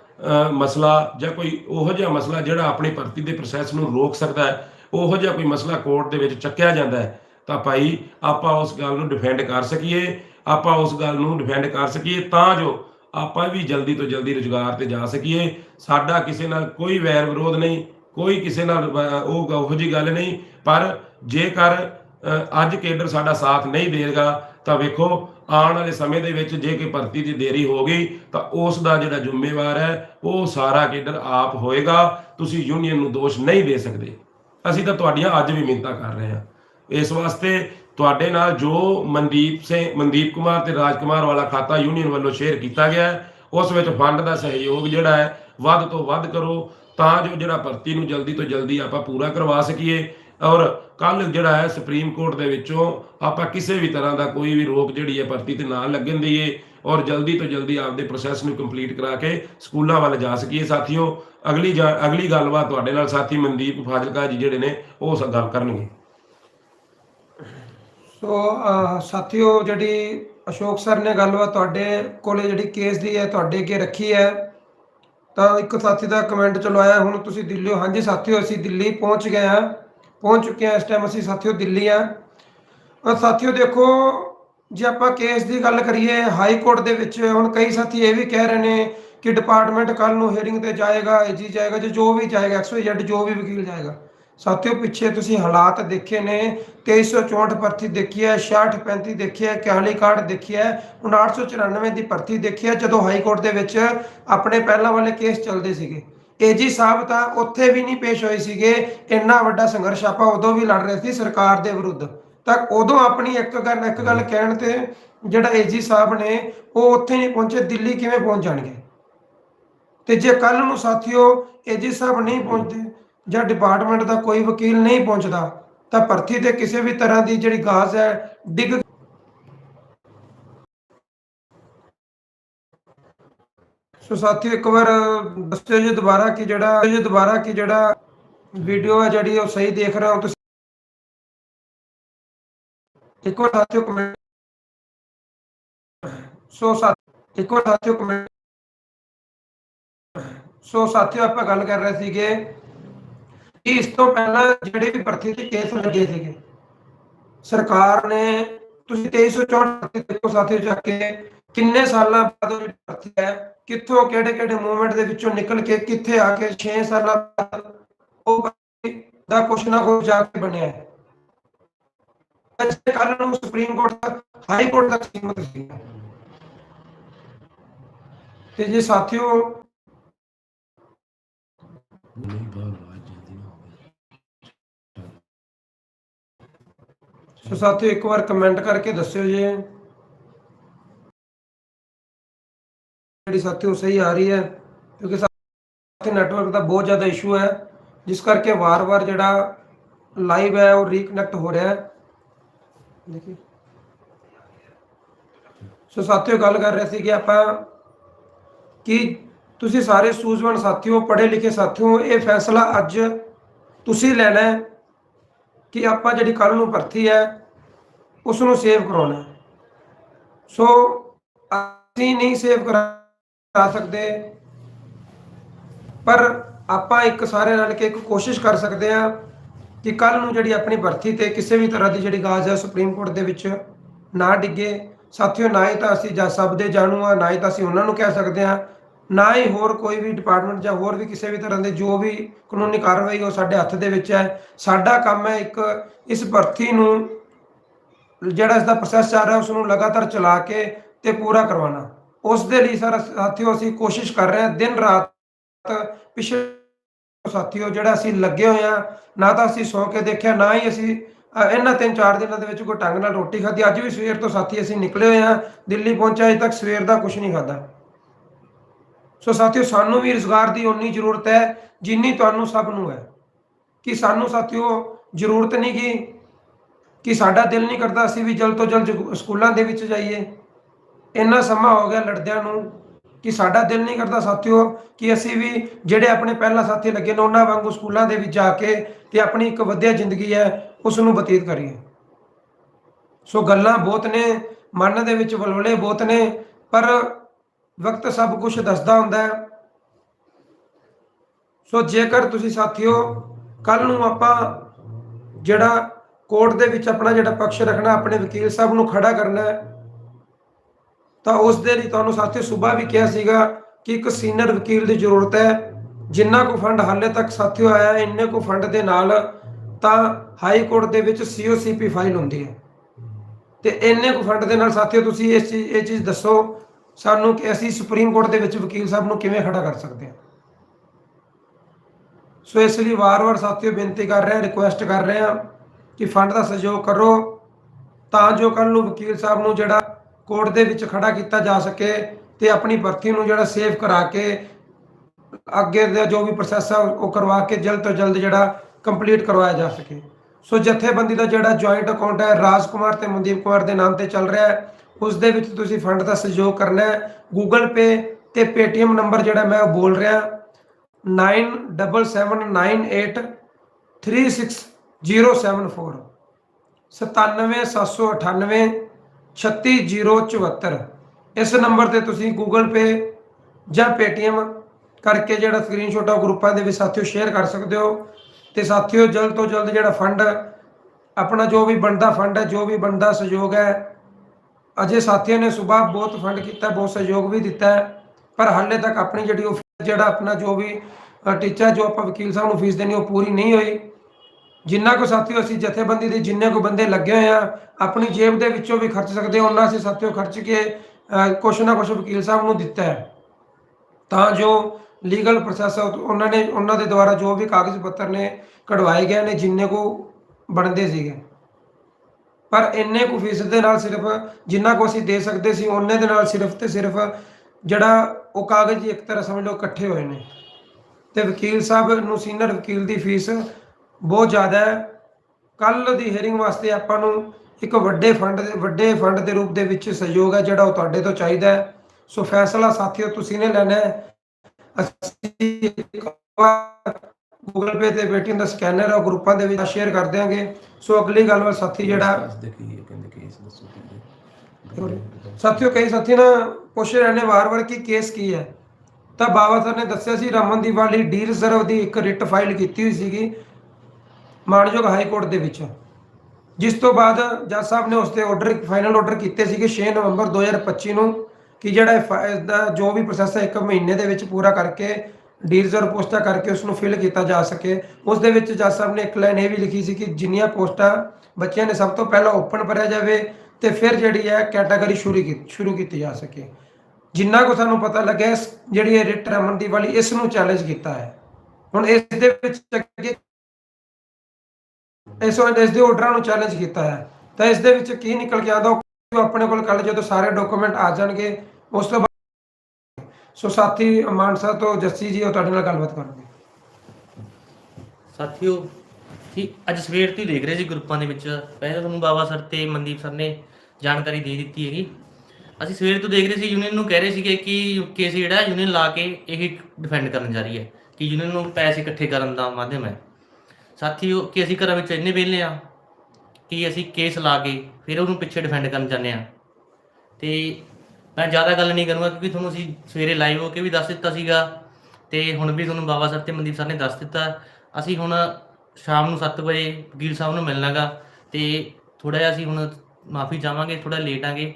ਮਸਲਾ ਜਾਂ ਕੋਈ ਉਹੋ ਜਿਹਾ ਮਸਲਾ ਜਿਹੜਾ ਆਪਣੀ ਭਰਤੀ ਦੇ ਪ੍ਰੋਸੈਸ ਨੂੰ ਰੋਕ ਸਕਦਾ ਹੈ, ਉਹੋ ਜਿਹਾ ਕੋਈ ਮਸਲਾ ਕੋਰਟ ਦੇ ਵਿੱਚ ਚੱਕਿਆ ਜਾਂਦਾ ਹੈ, ਤਾਂ ਭਾਈ ਆਪਾਂ ਉਸ ਗੱਲ ਨੂੰ ਡਿਫੈਂਡ ਕਰ ਸਕੀਏ, ਆਪਾਂ ਉਸ ਗੱਲ ਨੂੰ ਡਿਫੈਂਡ ਕਰ ਸਕੀਏ, ਤਾਂ ਜੋ ਆਪਾਂ ਵੀ ਜਲਦੀ ਤੋਂ ਜਲਦੀ ਰੁਜ਼ਗਾਰ ਤੇ ਜਾ ਸਕੀਏ। ਸਾਡਾ ਕਿਸੇ ਨਾਲ ਕੋਈ ਵੈਰ ਵਿਰੋਧ ਨਹੀਂ, ਕੋਈ ਕਿਸੇ ਨਾਲ ਉਹ ਉਹੋ ਜੀ ਗੱਲ ਨਹੀਂ, ਪਰ ਜੇਕਰ ਅੱਜ ਕੇਡਰ ਸਾਡਾ ਸਾਥ ਨਹੀਂ ਦੇਗਾ ਤਾਂ ਵੇਖੋ, ਆਉਣ ਵਾਲੇ ਸਮੇਂ ਦੇ ਵਿੱਚ ਜੇ ਕੋਈ ਭਰਤੀ ਦੀ ਦੇਰੀ ਹੋ ਗਈ, ਤਾਂ ਉਸ ਦਾ ਜਿਹੜਾ ਜ਼ਿੰਮੇਵਾਰ ਹੈ, ਉਹ ਸਾਰਾ ਕੇਡਰ ਆਪ ਹੋਏਗਾ। ਤੁਸੀਂ ਯੂਨੀਅਨ ਨੂੰ ਦੋਸ਼ ਨਹੀਂ ਦੇ ਸਕਦੇ। ਅਸੀਂ ਤਾਂ ਤੁਹਾਡੀਆਂ ਅੱਜ ਵੀ ਮਿੰਤਾ ਕਰ ਰਹੇ ਹਾਂ। ਇਸ ਵਾਸਤੇ ਤੁਹਾਡੇ ਨਾਲ ਜੋ ਮਨਦੀਪ ਸਿੰਘ, ਮਨਦੀਪ ਕੁਮਾਰ ਤੇ ਰਾਜ ਕੁਮਾਰ ਵਾਲਾ ਖਾਤਾ ਯੂਨੀਅਨ ਵੱਲੋਂ ਸ਼ੇਅਰ ਕੀਤਾ ਗਿਆ ਹੈ, ਉਸ ਵਿੱਚ ਫੰਡ ਦਾ ਸਹਿਯੋਗ ਜਿਹੜਾ ਹੈ, ਵੱਧ ਤੋਂ ਵੱਧ ਕਰੋ। ਤਾਂ ਜੋ ਜਿਹੜਾ ਭਰਤੀ ਨੂੰ ਜਲਦੀ ਤੋਂ ਜਲਦੀ ਆਪਾਂ ਪੂਰਾ ਕਰਵਾ ਸਕੀਏ। ਔਰ ਕੱਲ ਜਿਹੜਾ ਹੈ ਸੁਪਰੀਮ ਕੋਰਟ ਦੇ ਵਿੱਚੋਂ ਆਪਾਂ ਕਿਸੇ ਵੀ ਤਰ੍ਹਾਂ ਦਾ ਕੋਈ ਵੀ ਰੋਕ ਜਿਹੜੀ ਹੈ ਭਰਤੀ ਤੇ ਨਾ ਲੱਗਣ ਦਈਏ ਔਰ ਜਲਦੀ ਤੋਂ ਜਲਦੀ ਆਪਦੇ ਪ੍ਰੋਸੈਸ ਨੂੰ ਕੰਪਲੀਟ ਕਰਾ ਕੇ ਸਕੂਲਾਂ ਵੱਲ ਜਾ ਸਕੀਏ ਸਾਥੀਓ। ਅਗਲੀ ਜਾ- ਅਗਲੀ ਗੱਲਬਾਤ ਤੁਹਾਡੇ ਨਾਲ ਸਾਥੀ ਮਨਦੀਪ ਫਾਜ਼ਿਲਕਾ ਜੀ ਜਿਹੜੇ ਨੇ, ਉਹ ਸ- ਗੱਲ ਕਰਨਗੇ। ਸੋ ਸਾਥੀਓ ਜਿਹੜੀ ਅਸ਼ੋਕ ਸਰ ਨੇ ਗੱਲਬਾਤ ਤੁਹਾਡੇ ਕੋਲੇ ਜਿਹੜੀ ਕੇਸ ਦੀ ਹੈ, ਤੁਹਾਡੇ ਅੱਗੇ ਰੱਖੀ ਹੈ, ਤਾਂ ਇੱਕ ਸਾਥੀ ਦਾ ਕਮੈਂਟ ਚਲੋ ਆਇਆ, ਹੁਣ ਤੁਸੀਂ ਦਿੱਲੀ ਹੋ। ਹਾਂਜੀ ਸਾਥੀਓ, ਅਸੀਂ ਦਿੱਲੀ ਪਹੁੰਚ ਗਏ ਹਾਂ। ਪਹੁੰਚ ਚੁੱਕੇ ਹਾਂ ਇਸ ਟਾਈਮ ਅਸੀਂ ਸਾਥੀਓ ਦਿੱਲੀ ਆ ਔਰ ਸਾਥੀਓ ਦੇਖੋ, ਜੇ ਆਪਾਂ ਕੇਸ ਦੀ ਗੱਲ ਕਰੀਏ ਹਾਈ ਕੋਰਟ ਦੇ ਵਿੱਚ ਹੁਣ ਕਈ ਸਾਥੀ ਇਹ ਵੀ ਕਹਿ ਰਹੇ ਨੇ ਕਿ ਡਿਪਾਰਟਮੈਂਟ ਕੱਲ ਨੂੰ ਹੀਅਰਿੰਗ ਤੇ ਜਾਏਗਾ ਇਹ ਜੀ ਜਾਏਗਾ ਜੇ ਜੋ ਵੀ ਜਾਏਗਾ ਐਕਸਵਾਈਜ਼ੈਡ ਜੋ ਵੀ ਵਕੀਲ ਜਾਏਗਾ। ਸਾਥੀਓ ਪਿੱਛੇ ਤੁਸੀਂ ਹਾਲਾਤ ਦੇਖੇ ਨੇ 2364 ਭਰਤੀ ਦੇਖੀ ਹੈ 6635 ਦੇਖੀ ਹੈ 41 ਦੇਖੀ ਹੈ 5994 ਦੀ ਭਰਤੀ ਦੇਖੀ ਹੈ, ਜਦੋਂ ਹਾਈ ਕੋਰਟ ਦੇ ਵਿੱਚ ਆਪਣੇ ਪਹਿਲਾਂ ਵਾਲੇ ਕੇਸ ਚੱਲਦੇ ਸੀਗੇ। ਏਜੀ ਸਾਹਿਬ ਤਾਂ ਉੱਥੇ ਵੀ ਨਹੀਂ ਪੇਸ਼ ਹੋਏ ਸੀਗੇ। ਇੰਨਾ ਵੱਡਾ ਸੰਘਰਸ਼ ਆਪਾਂ ਉਦੋਂ ਵੀ ਲੜ ਰਹੇ ਸੀ ਸਰਕਾਰ ਦੇ ਵਿਰੁੱਧ। ਤਾਂ ਉਦੋਂ ਆਪਣੀ ਇੱਕ ਗੱਲ ਇੱਕ ਗੱਲ ਕਹਿਣ ਤੇ ਜਿਹੜਾ ਏਜੀ ਸਾਹਿਬ ਨੇ ਉਹ ਉੱਥੇ ਨਹੀਂ ਪਹੁੰਚੇ ਦਿੱਲੀ ਕਿਵੇਂ ਪਹੁੰਚ ਜਾਣਗੇ? ਤੇ ਜੇ ਕੱਲ ਨੂੰ ਸਾਥੀਓ ਏਜੀ ਸਾਹਿਬ ਨਹੀਂ ਪਹੁੰਚਦੇ ਜਾਂ ਡਿਪਾਰਟਮੈਂਟ ਦਾ ਕੋਈ ਵਕੀਲ ਨਹੀਂ ਪਹੁੰਚਦਾ ਤਾਂ ਭਰਤੀ ਤੇ ਕਿਸੇ ਵੀ ਤਰ੍ਹਾਂ ਦੀ ਜਿਹੜੀ ਗਾਜ਼ ਹੈ ਡਿੱਗ ਸੋ ਸਾਥੀਓ, ਇੱਕ ਵਾਰ ਦੱਸਿਓ ਜੀ ਦੁਬਾਰਾ ਕਿ ਜਿਹੜਾ ਜੀ ਦੁਬਾਰਾ ਕਿ ਜਿਹੜਾ ਵੀਡੀਓ ਹੈ ਜਿਹੜੀ ਉਹ ਸਹੀ ਦੇਖ ਰਹੇ ਹੋ ਤੁਸੀਂ। ਇੱਕ ਵਾਰ ਸਾਥੀਓ ਕਮੈਂਟ ਸੋ ਸਾਥ ਇੱਕ ਵਾਰ ਸਾਥੀਓ ਕਮੈਂਟ ਸੋ ਸਾਥੀਓ, ਆਪਾਂ ਗੱਲ ਕਰ ਰਹੇ ਸੀਗੇ ਕਿ ਇਸ ਤੋਂ ਪਹਿਲਾਂ ਜਿਹੜੇ ਵੀ ਭਰਤੀ ਤੇ ਕੇਸ ਲੱਗੇ ਸੀਗੇ, ਸਰਕਾਰ ਨੇ ਤੁਸੀਂ 2364 ਭਰਤੀ ਦੇਖੋ ਸਾਥੀਓ ਜਾ ਕੇ। ਕਿੰਨੇ ਸਾਲਾਂ ਬਾਅਦ ਉਹ ਭਰਤੀ ਹੈ ਕਿੱਥੋਂ ਕਿਹੜੇ ਕਿਹੜੇ ਮੂਵਮੈਂਟ ਦੇ ਵਿੱਚੋਂ ਨਿਕਲ ਕੇ ਕਿੱਥੇ ਆ ਕੇ 6 ਸਾਲਾਂ ਬਾਅਦ ਉਹ ਦਾ ਕੁਛ ਨਾ ਕੁਛ ਜਾ ਕੇ ਬਣਿਆ ਹੈ? ਅੱਜ ਕੱਲ੍ਹ ਨੂੰ ਸੁਪਰੀਮ ਕੋਰਟ ਤੱਕ ਹਾਈ ਕੋਰਟ ਤੱਕ ਸੀਮਤ ਸੀ ਤੇ ਜੇ ਸਾਥੀਓ ਨਹੀਂ ਬਾਹਰ ਆਵਾਜ਼ ਜਾਂਦੀ ਨਾ ਹੋਵੇ। ਸੋ ਸਾਥੀਓ ਇੱਕ ਵਾਰ ਕਮੈਂਟ ਕਰਕੇ ਦੱਸਿਓ ਜੀ। ਜਿਹੜੀ ਸਾਥੀਓ ਸਹੀ ਆ ਰਹੀ ਹੈ, ਕਿਉਂਕਿ ਸਾਥੀ ਨੈਟਵਰਕ ਦਾ ਬਹੁਤ ਜ਼ਿਆਦਾ ਇਸ਼ੂ ਹੈ, ਜਿਸ ਕਰਕੇ ਵਾਰ-ਵਾਰ ਜਿਹੜਾ ਲਾਈਵ ਹੈ ਉਹ ਰੀਕਨੈਕਟ ਹੋ ਰਿਹਾ ਹੈ। ਦੇਖੀ। ਸੋ ਸਾਥੀਓ, ਗੱਲ ਕਰ ਰਹੇ ਸੀ ਕਿ ਆਪਾਂ ਕਿ ਤੁਸੀਂ ਸਾਰੇ ਸੂਝਵਾਨ ਸਾਥੀਓ ਪੜ੍ਹੇ ਲਿਖੇ ਸਾਥੀਓ, ਇਹ ਫੈਸਲਾ ਅੱਜ ਤੁਸੀਂ ਲੈਣਾ ਹੈ ਕਿ ਆਪਾਂ ਜਿਹੜੀ ਕੱਲ ਨੂੰ ਭਰਤੀ ਹੈ ਉਸ ਨੂੰ ਸੇਵ ਕਰਾਉਣਾ ਸੋ ਅਸੀਂ ਨਹੀਂ ਸੇਵ ਕਰਾ ਸਕਦੇ। ਪਰ ਆਪਾਂ ਇੱਕ ਸਾਰੇ ਰਲ ਕੇ ਇੱਕ ਕੋਸ਼ਿਸ਼ ਕਰ ਸਕਦੇ ਹਾਂ ਕਿ ਕੱਲ ਨੂੰ ਜਿਹੜੀ ਆਪਣੀ ਭਰਤੀ ਤੇ ਕਿਸੇ ਵੀ ਤਰ੍ਹਾਂ ਦੀ ਜਿਹੜੀ ਗਾਜ਼ ਹੈ, ਸੁਪਰੀਮ ਕੋਰਟ ਦੇ ਵਿੱਚ ਨਾ ਡਿੱਗੇ। ਸਾਥੀਓ, ਨਾ ਹੀ ਤਾਂ ਅਸੀਂ ਜੱਜ ਸਭ ਦੇ ਜਾਣੂ ਆ ਨਾ ਹੀ ਤਾਂ ਅਸੀਂ ਉਹਨਾਂ ਨੂੰ ਕਹਿ ਸਕਦੇ ਹਾਂ, ਨਾ ਹੀ ਹੋਰ ਕੋਈ ਵੀ ਡਿਪਾਰਟਮੈਂਟ ਜਾਂ ਹੋਰ ਵੀ ਕਿਸੇ ਵੀ ਤਰ੍ਹਾਂ ਦੇ ਜੋ ਵੀ ਕਾਨੂੰਨੀ ਕਾਰਵਾਈ ਉਹ ਸਾਡੇ ਹੱਥ ਦੇ ਵਿੱਚ ਹੈ। ਸਾਡਾ ਕੰਮ ਹੈ ਇੱਕ ਇਸ ਭਰਤੀ ਨੂੰ ਜਿਹੜਾ ਇਸ ਦਾ ਪ੍ਰੋਸੈਸ ਚੱਲ ਰਿਹਾ ਉਸ ਨੂੰ ਲਗਾਤਾਰ ਚਲਾ ਕੇ ਤੇ ਪੂਰਾ ਕਰਵਾਉਣਾ। ਉਸ ਦੇ ਲਈ ਸਰ, ਸਾਥੀਓ, ਅਸੀਂ ਕੋਸ਼ਿਸ਼ ਕਰ ਰਹੇ ਹਾਂ ਦਿਨ ਰਾਤ ਪਿਛਲੇ ਸਾਥੀਓ, ਜਿਹੜਾ ਅਸੀਂ ਲੱਗੇ ਹੋਏ ਆ ਨਾ ਤਾਂ ਅਸੀਂ ਸੌ ਕੇ ਦੇਖਿਆ, ਨਾ ਹੀ ਅਸੀਂ ਇਹਨਾਂ ਤਿੰਨ ਚਾਰ ਦਿਨਾਂ ਦੇ ਵਿੱਚ ਕੋਈ ਢੰਗ ਨਾਲ ਰੋਟੀ ਖਾਧੀ। ਅੱਜ ਵੀ ਸਵੇਰ ਤੋਂ ਸਾਥੀ ਅਸੀਂ ਨਿਕਲੇ ਹੋਏ ਆ ਦਿੱਲੀ ਪਹੁੰਚਿਆ, ਅਜੇ ਤੱਕ ਸਵੇਰ ਦਾ ਕੁਝ ਨਹੀਂ ਖਾਧਾ। ਸੋ ਸਾਥੀਓ, ਸਾਨੂੰ ਵੀ ਰੁਜ਼ਗਾਰ ਦੀ ਉਨੀ ਜ਼ਰੂਰਤ ਹੈ, ਜਿੰਨੀ ਤੁਹਾਨੂੰ ਸਭ ਨੂੰ ਹੈ। ਕਿ ਸਾਨੂੰ ਸਾਥੀਓ, ਜ਼ਰੂਰਤ ਨਹੀਂ ਕਿ ਕਿ ਸਾਡਾ ਦਿਲ ਨਹੀਂ ਕਰਦਾ ਅਸੀਂ ਵੀ ਜਲਦ ਤੋਂ ਜਲਦ ਸਕੂਲਾਂ ਦੇ ਵਿੱਚ ਜਾਈਏ। ਇੰਨਾ ਸਮਾਂ ਹੋ ਗਿਆ ਲੜਦਿਆਂ ਨੂੰ ਕਿ ਸਾਡਾ ਦਿਲ ਨਹੀਂ ਕਰਦਾ ਸਾਥੀਓ ਕਿ ਅਸੀਂ ਵੀ ਜਿਹੜੇ ਆਪਣੇ ਪਹਿਲਾਂ ਸਾਥੀ ਲੱਗੇ ਨੇ, ਉਹਨਾਂ ਵਾਂਗੂ ਸਕੂਲਾਂ ਦੇ ਵਿੱਚ ਜਾ ਕੇ ਤੇ ਆਪਣੀ ਇੱਕ ਵਧੀਆ ਜ਼ਿੰਦਗੀ ਹੈ, ਉਸ ਨੂੰ ਬਤੀਤ ਕਰੀਏ। ਸੋ ਗੱਲਾਂ ਬਹੁਤ ਨੇ, ਮਨ ਦੇ ਵਿੱਚ ਵਲਵਲੇ ਬਹੁਤ ਨੇ, ਪਰ ਵਕਤ ਸਭ ਕੁਝ ਦੱਸਦਾ ਹੁੰਦਾ ਹੈ। ਸੋ ਜੇਕਰ ਤੁਸੀਂ ਸਾਥੀਓ ਕੱਲ ਨੂੰ ਆਪਾਂ ਜਿਹੜਾ ਕੋਰਟ ਦੇ ਵਿੱਚ ਆਪਣਾ ਜਿਹੜਾ ਪੱਖ ਰੱਖਣਾ, ਆਪਣੇ ਵਕੀਲ ਸਾਹਿਬ ਨੂੰ ਖੜਾ ਕਰਨਾ ਹੈ ਤਾਂ ਉਸ ਦੇ ਲਈ ਤੁਹਾਨੂੰ ਸਾਥੀਓ ਸਵੇਰ ਵੀ ਕਿਹਾ ਸੀਗਾ ਕਿ ਇੱਕ ਸੀਨੀਅਰ ਵਕੀਲ ਦੀ ਜ਼ਰੂਰਤ ਹੈ। ਜਿੰਨਾ ਕੋ ਫੰਡ ਹਾਲੇ ਤੱਕ ਸਾਥੀਓ ਆਇਆ ਇੰਨੇ ਕੋ ਫੰਡ ਦੇ ਨਾਲ ਤਾਂ ਹਾਈ ਕੋਰਟ ਦੇ ਵਿੱਚ ਸੀਓਸੀਪੀ ਫਾਈਲ ਹੁੰਦੀ ਹੈ। ਤੇ ਇੰਨੇ ਕੋ ਫੰਡ ਦੇ ਨਾਲ ਸਾਥੀਓ ਤੁਸੀਂ ਇਸ ਚੀਜ਼ ਇਹ ਚੀਜ਼ ਦੱਸੋ ਸਾਨੂੰ ਕਿ ਅਸੀਂ ਸੁਪਰੀਮ ਕੋਰਟ ਦੇ ਵਿੱਚ ਵਕੀਲ ਸਾਹਿਬ ਨੂੰ ਕਿਵੇਂ ਖੜਾ ਕਰ ਸਕਦੇ ਹਾਂ। ਸੋ ਇਸ ਲਈ ਵਾਰ-ਵਾਰ ਸਾਥੀਓ ਬੇਨਤੀ ਕਰ ਰਹੇ ਹਾਂ ਰਿਕੁਐਸਟ ਕਰ ਰਹੇ ਹਾਂ ਕਿ ਫੰਡ ਦਾ ਸਹਿਯੋਗ ਕਰੋ। ਤਾਂ ਜੋ ਕੱਲ ਨੂੰ ਵਕੀਲ ਸਾਹਿਬ ਨੂੰ ਜਿਹੜਾ ਕੋਰਟ ਦੇ ਵਿੱਚ ਖੜਾ ਕੀਤਾ ਜਾ ਸਕੇ ਤੇ ਆਪਣੀ ਭਰਤੀ ਨੂੰ ਜਿਹੜਾ ਸੇਵ ਕਰਾ ਕੇ ਅੱਗੇ ਦਾ ਜੋ ਵੀ ਪ੍ਰੋਸੈਸ ਆ ਉਹ ਕਰਵਾ ਕੇ ਜਲਦ ਤੋਂ ਜਲਦ ਜਿਹੜਾ ਕੰਪਲੀਟ ਕਰਵਾਇਆ ਜਾ ਸਕੇ ਸੋ ਜਥੇਬੰਦੀ ਦਾ ਜਿਹੜਾ ਜੁਆਇੰਟ ਅਕਾਊਂਟ ਹੈ ਰਾਜ ਕੁਮਾਰ ਤੇ ਮਨਦੀਪ ਕੁਮਾਰ ਦੇ ਨਾਮ ਤੇ ਚੱਲ ਰਿਹਾ ਹੈ ਉਸ ਦੇ ਵਿੱਚ ਤੁਸੀਂ ਫੰਡ ਦਾ ਸਹਿਯੋਗ ਕਰਨਾ ਹੈ Google Pay ਤੇ Paytm ਨੰਬਰ ਜਿਹੜਾ ਮੈਂ ਉਹ ਬੋਲ ਰਿਹਾ 9779836074 97798 36074 ਇਸ ਨੰਬਰ ਤੇ ਤੁਸੀਂ Google Pay ਜਾਂ Paytm ਕਰਕੇ ਜਿਹੜਾ ਸਕਰੀਨਸ਼ਾਟ ਆ ਉਹ ਗਰੁੱਪਾਂ ਦੇ ਵਿੱਚ ਸਾਥੀਓ ਸ਼ੇਅਰ ਕਰ ਸਕਦੇ ਹੋ। ਤੇ ਸਾਥੀਓ ਜਲਦ ਤੋਂ ਜਲਦ ਜਿਹੜਾ ਫੰਡ ਆਪਣਾ ਜੋ ਵੀ ਬਣਦਾ ਫੰਡ ਹੈ, ਜੋ ਵੀ ਬਣਦਾ ਸਹਿਯੋਗ ਹੈ, ਅਜੇ ਸਾਥੀਆਂ ਨੇ ਸਵੇਰ ਬਹੁਤ ਫੰਡ ਕੀਤਾ, ਬਹੁਤ ਸਹਿਯੋਗ ਵੀ ਦਿੱਤਾ ਹੈ, ਪਰ ਹਾਲੇ ਤੱਕ ਆਪਣੀ ਜਿਹੜੀ ਉਹ ਫੀਸ ਜਿਹੜਾ ਆਪਣਾ ਜੋ ਵੀ ਟੀਚਾ ਜੋ ਆਪਾਂ ਵਕੀਲ ਸਾਹਿਬ ਨੂੰ ਫੀਸ ਦੇਣੀ, ਉਹ ਪੂਰੀ ਨਹੀਂ ਹੋਈ। ਜਿੰਨਾ ਕੋ ਸਾਥੀਓ ਅਸੀਂ ਜਥੇਬੰਦੀ ਦੇ ਜਿੰਨੇ ਕੋ ਬੰਦੇ ਲੱਗੇ ਹੋਏ ਆ, ਆਪਣੀ ਜੇਬ ਦੇ ਵਿੱਚੋਂ ਵੀ ਖਰਚ ਸਕਦੇ ਹਾਂ ਉਹਨਾਂ ਅਸੀਂ ਸਾਥੀਓ ਖਰਚ ਕੇ ਕੁਛ ਨਾ ਕੁਛ ਵਕੀਲ ਸਾਹਿਬ ਨੂੰ ਦਿੱਤਾ ਹੈ। ਤਾਂ ਜੋ ਲੀਗਲ ਪ੍ਰੋਸੈਸ ਉਹਨਾਂ ਨੇ, ਉਹਨਾਂ ਦੇ ਦੁਆਰਾ ਜੋ ਵੀ ਕਾਗਜ਼ ਪੱਤਰ ਨੇ ਕਢਵਾਏ ਗਏ ਨੇ, ਜਿੰਨੇ ਕੋ ਬਣਦੇ ਸੀਗੇ। ਪਰ ਇੰਨੇ ਕੁ ਫੀਸ ਦੇ ਨਾਲ ਸਿਰਫ ਜਿੰਨਾ ਕੋ ਅਸੀਂ ਦੇ ਸਕਦੇ ਸੀ, ਉਹਨੇ ਦੇ ਨਾਲ ਸਿਰਫ ਤੇ ਸਿਰਫ ਜਿਹੜਾ ਉਹ ਕਾਗਜ਼ ਇੱਕ ਤਰ੍ਹਾਂ ਸਮਝ ਲਓ ਇਕੱਠੇ ਹੋਏ ਨੇ। ਤੇ ਵਕੀਲ ਸਾਹਿਬ ਨੂੰ, ਸੀਨੀਅਰ ਵਕੀਲ ਦੀ ਫੀਸ ਬਹੁਤ ਜ਼ਿਆਦਾ ਹੈ। ਕੱਲ ਦੀ ਹੀਅਰਿੰਗ ਵਾਸਤੇ ਆਪਾਂ ਨੂੰ ਇੱਕ ਵੱਡੇ ਫੰਡ ਦੇ ਵੱਡੇ ਫੰਡ ਦੇ ਰੂਪ ਦੇ ਵਿੱਚ ਸਹਿਯੋਗ ਹੈ ਜਿਹੜਾ ਉਹ ਤੁਹਾਡੇ ਤੋਂ ਚਾਹੀਦਾ ਹੈ। ਸੋ ਫੈਸਲਾ ਸਾਥੀਓ, ਤੁਸੀਂ ਨੇ ਲੈਣਾ ਹੈ। ਅਸੀਂ ਗੂਗਲ ਪੇ ਤੇ ਬੇਟੀਆਂ ਦਾ ਸਕੈਨਰ ਉਹ ਗਰੁੱਪਾਂ ਦੇ ਵਿੱਚ ਸ਼ੇਅਰ ਕਰ ਦਿਆਂਗੇ। ਸੋ ਅਗਲੀ ਗੱਲ ਵਾ ਸਾਥੀ ਜਿਹੜਾ ਸਾਥੀਓ, ਕਈ ਸਾਥੀ ਨਾ ਪੁੱਛ ਰਹੇ ਨੇ ਵਾਰ-ਵਾਰ ਕਿ ਕੇਸ ਕੀ ਹੈ। ਤਾਂ ਬਾਬਾ ਸਰ ਨੇ ਦੱਸਿਆ ਸੀ, ਰਮਨ ਦੀ ਵਾਲੀ ਡੀ ਰਿਜ਼ਰਵ ਦੀ ਇੱਕ ਰਿਟ ਫਾਈਲ ਕੀਤੀ ਹੋਈ ਸੀਗੀ। ਮਾਨਯੋਗ ਹਾਈ ਕੋਰਟ ਦੇ ਵਿੱਚ। ਜਿਸ ਤੋਂ ਬਾਅਦ ਜੱਜ ਸਾਹਿਬ ਨੇ ਉਸ ਤੇ ਆਰਡਰ ਫਾਈਨਲ ਆਰਡਰ ਕੀਤੇ ਸੀਗੇ 6 ਨਵੰਬਰ 2025 ਨੂੰ, ਕਿ ਜਿਹੜਾ ਇਹ ਫਾ- ਇਸਦਾ ਜੋ ਵੀ ਪ੍ਰੋਸੈਸ ਹੈ ਇੱਕ ਮਹੀਨੇ ਦੇ ਵਿੱਚ ਪੂਰਾ ਕਰਕੇ ਡੀ ਰਿਜ਼ਰਵ ਪੋਸਟਾਂ ਕਰਕੇ ਉਸ ਨੂੰ ਫਿਲ ਕੀਤਾ ਜਾ ਸਕੇ। ਉਸ ਦੇ ਵਿੱਚ ਜੱਜ ਸਾਹਿਬ ਨੇ ਇੱਕ ਲਾਈਨ ਇਹ ਵੀ ਲਿਖੀ ਸੀ ਕਿ ਜਿੰਨੀਆਂ ਪੋਸਟਾਂ ਬੱਚਿਆਂ ਨੇ ਸਭ ਤੋਂ ਪਹਿਲਾਂ ਓਪਨ ਭਰਿਆ ਜਾਵੇ ਤੇ ਫਿਰ ਜਿਹੜੀ ਹੈ ਕੈਟਾਗਰੀ ਸ਼ੁਰੂ ਕੀਤੀ ਸ਼ੁਰੂ ਕੀਤੀ ਜਾ ਸਕੇ। ਜਿੰਨਾ ਕੋ ਸਾਨੂੰ ਪਤਾ ਲੱਗਿਆ, ਇਸ ਜਿਹੜੀ ਇਹ ਰਿਟ ਰਮਨ ਦੀ ਵਾਲੀ, ਇਸ ਨੂੰ ਚੈਲੰਜ ਕੀਤਾ ਹੈ। ਹੁਣ ਇਸ ਦੇ ਵਿੱਚ ਅੱਗੇ ਇਸ ਇਸ ਦੇ ਆਰਡਰਾਂ ਨੂੰ ਚੈਲੰਜ ਕੀਤਾ ਹੈ। ਤਾਂ ਇਸ ਦੇ ਵਿੱਚ ਕੀ ਨਿਕਲ ਕੇ ਆਉਂਦਾ, ਉਹ ਆਪਣੇ ਕੋਲ ਕੱਲ ਜਦੋਂ ਸਾਰੇ ਡਾਕੂਮੈਂਟ ਆ ਜਾਣਗੇ, ਉਸ ਤੋਂ ਬਾਅਦ ਸੋ ਸਾਥੀ ਮਾਨਸਾ ਤੋਂ ਜੱਸੀ ਜੀ, ਉਹ ਤੁਹਾਡੇ ਨਾਲ ਗੱਲਬਾਤ ਕਰਨਗੇ। ਸਾਥੀਓ ਕਿ ਅੱਜ ਸਵੇਰ ਤੋਂ ਹੀ ਦੇਖ ਰਹੇ ਸੀ ਗਰੁੱਪਾਂ ਦੇ ਵਿੱਚ। ਪਹਿਲਾਂ ਤੁਹਾਨੂੰ ਬਾਬਾ ਸਰ ਤੇ ਮਨਦੀਪ ਸਰ ਨੇ ਜਾਣਕਾਰੀ ਦੇ ਦਿੱਤੀ ਹੈਗੀ। ਅਸੀਂ ਸਵੇਰ ਤੋਂ ਦੇਖ ਰਹੇ ਸੀ ਯੂਨੀਅਨ ਨੂੰ ਕਹਿ ਰਹੇ ਸੀਗੇ ਕਿ ਕੇਸ ਜਿਹੜਾ ਯੂਨੀਅਨ ਲਾ ਕੇ ਇਹ ਡਿਫੈਂਡ ਕਰਨ ਜਾ ਰਹੀ ਹੈ, ਕਿ ਯੂਨੀਅਨ ਨੂੰ ਪੈਸੇ ਇਕੱਠੇ ਕਰਨ ਦਾ ਮਾਧਿਅਮ ਹੈ। ਸਾਥੀਓ ਕਿ ਅਸੀਂ ਘਰਾਂ ਵਿੱਚ ਇੰਨੇ ਵਿਹਲੇ ਆ ਕਿ ਅਸੀਂ ਕੇਸ ਲਾ ਕੇ ਫਿਰ ਉਹਨੂੰ ਪਿੱਛੇ ਡਿਫੈਂਡ ਕਰਨ ਜਾਂਦੇ ਆ। ਤੇ ਮੈਂ ਜ਼ਿਆਦਾ ਗੱਲ ਨਹੀਂ ਕਰੂੰਗਾ ਕਿਉਂਕਿ ਤੁਹਾਨੂੰ ਅਸੀਂ ਸਵੇਰੇ ਲਾਈਵ ਹੋ ਕੇ ਵੀ ਦੱਸ ਦਿੱਤਾ ਸੀਗਾ ਤੇ ਹੁਣ ਵੀ ਤੁਹਾਨੂੰ ਬਾਬਾ ਸਰ ਤੇ ਮਨਦੀਪ ਸਰ ਨੇ ਦੱਸ ਦਿੱਤਾ। ਅਸੀਂ ਹੁਣ ਸ਼ਾਮ ਨੂੰ 7 ਵਜੇ ਵਕੀਲ ਸਾਹਿਬ ਨੂੰ ਮਿਲਣਾਗਾ ਤੇ ਥੋੜਾ ਜਿਹਾ ਅਸੀਂ ਹੁਣ ਮਾਫੀ ਚਾਹਾਂਗੇ ਥੋੜਾ ਲੇਟ ਆਂਗੇ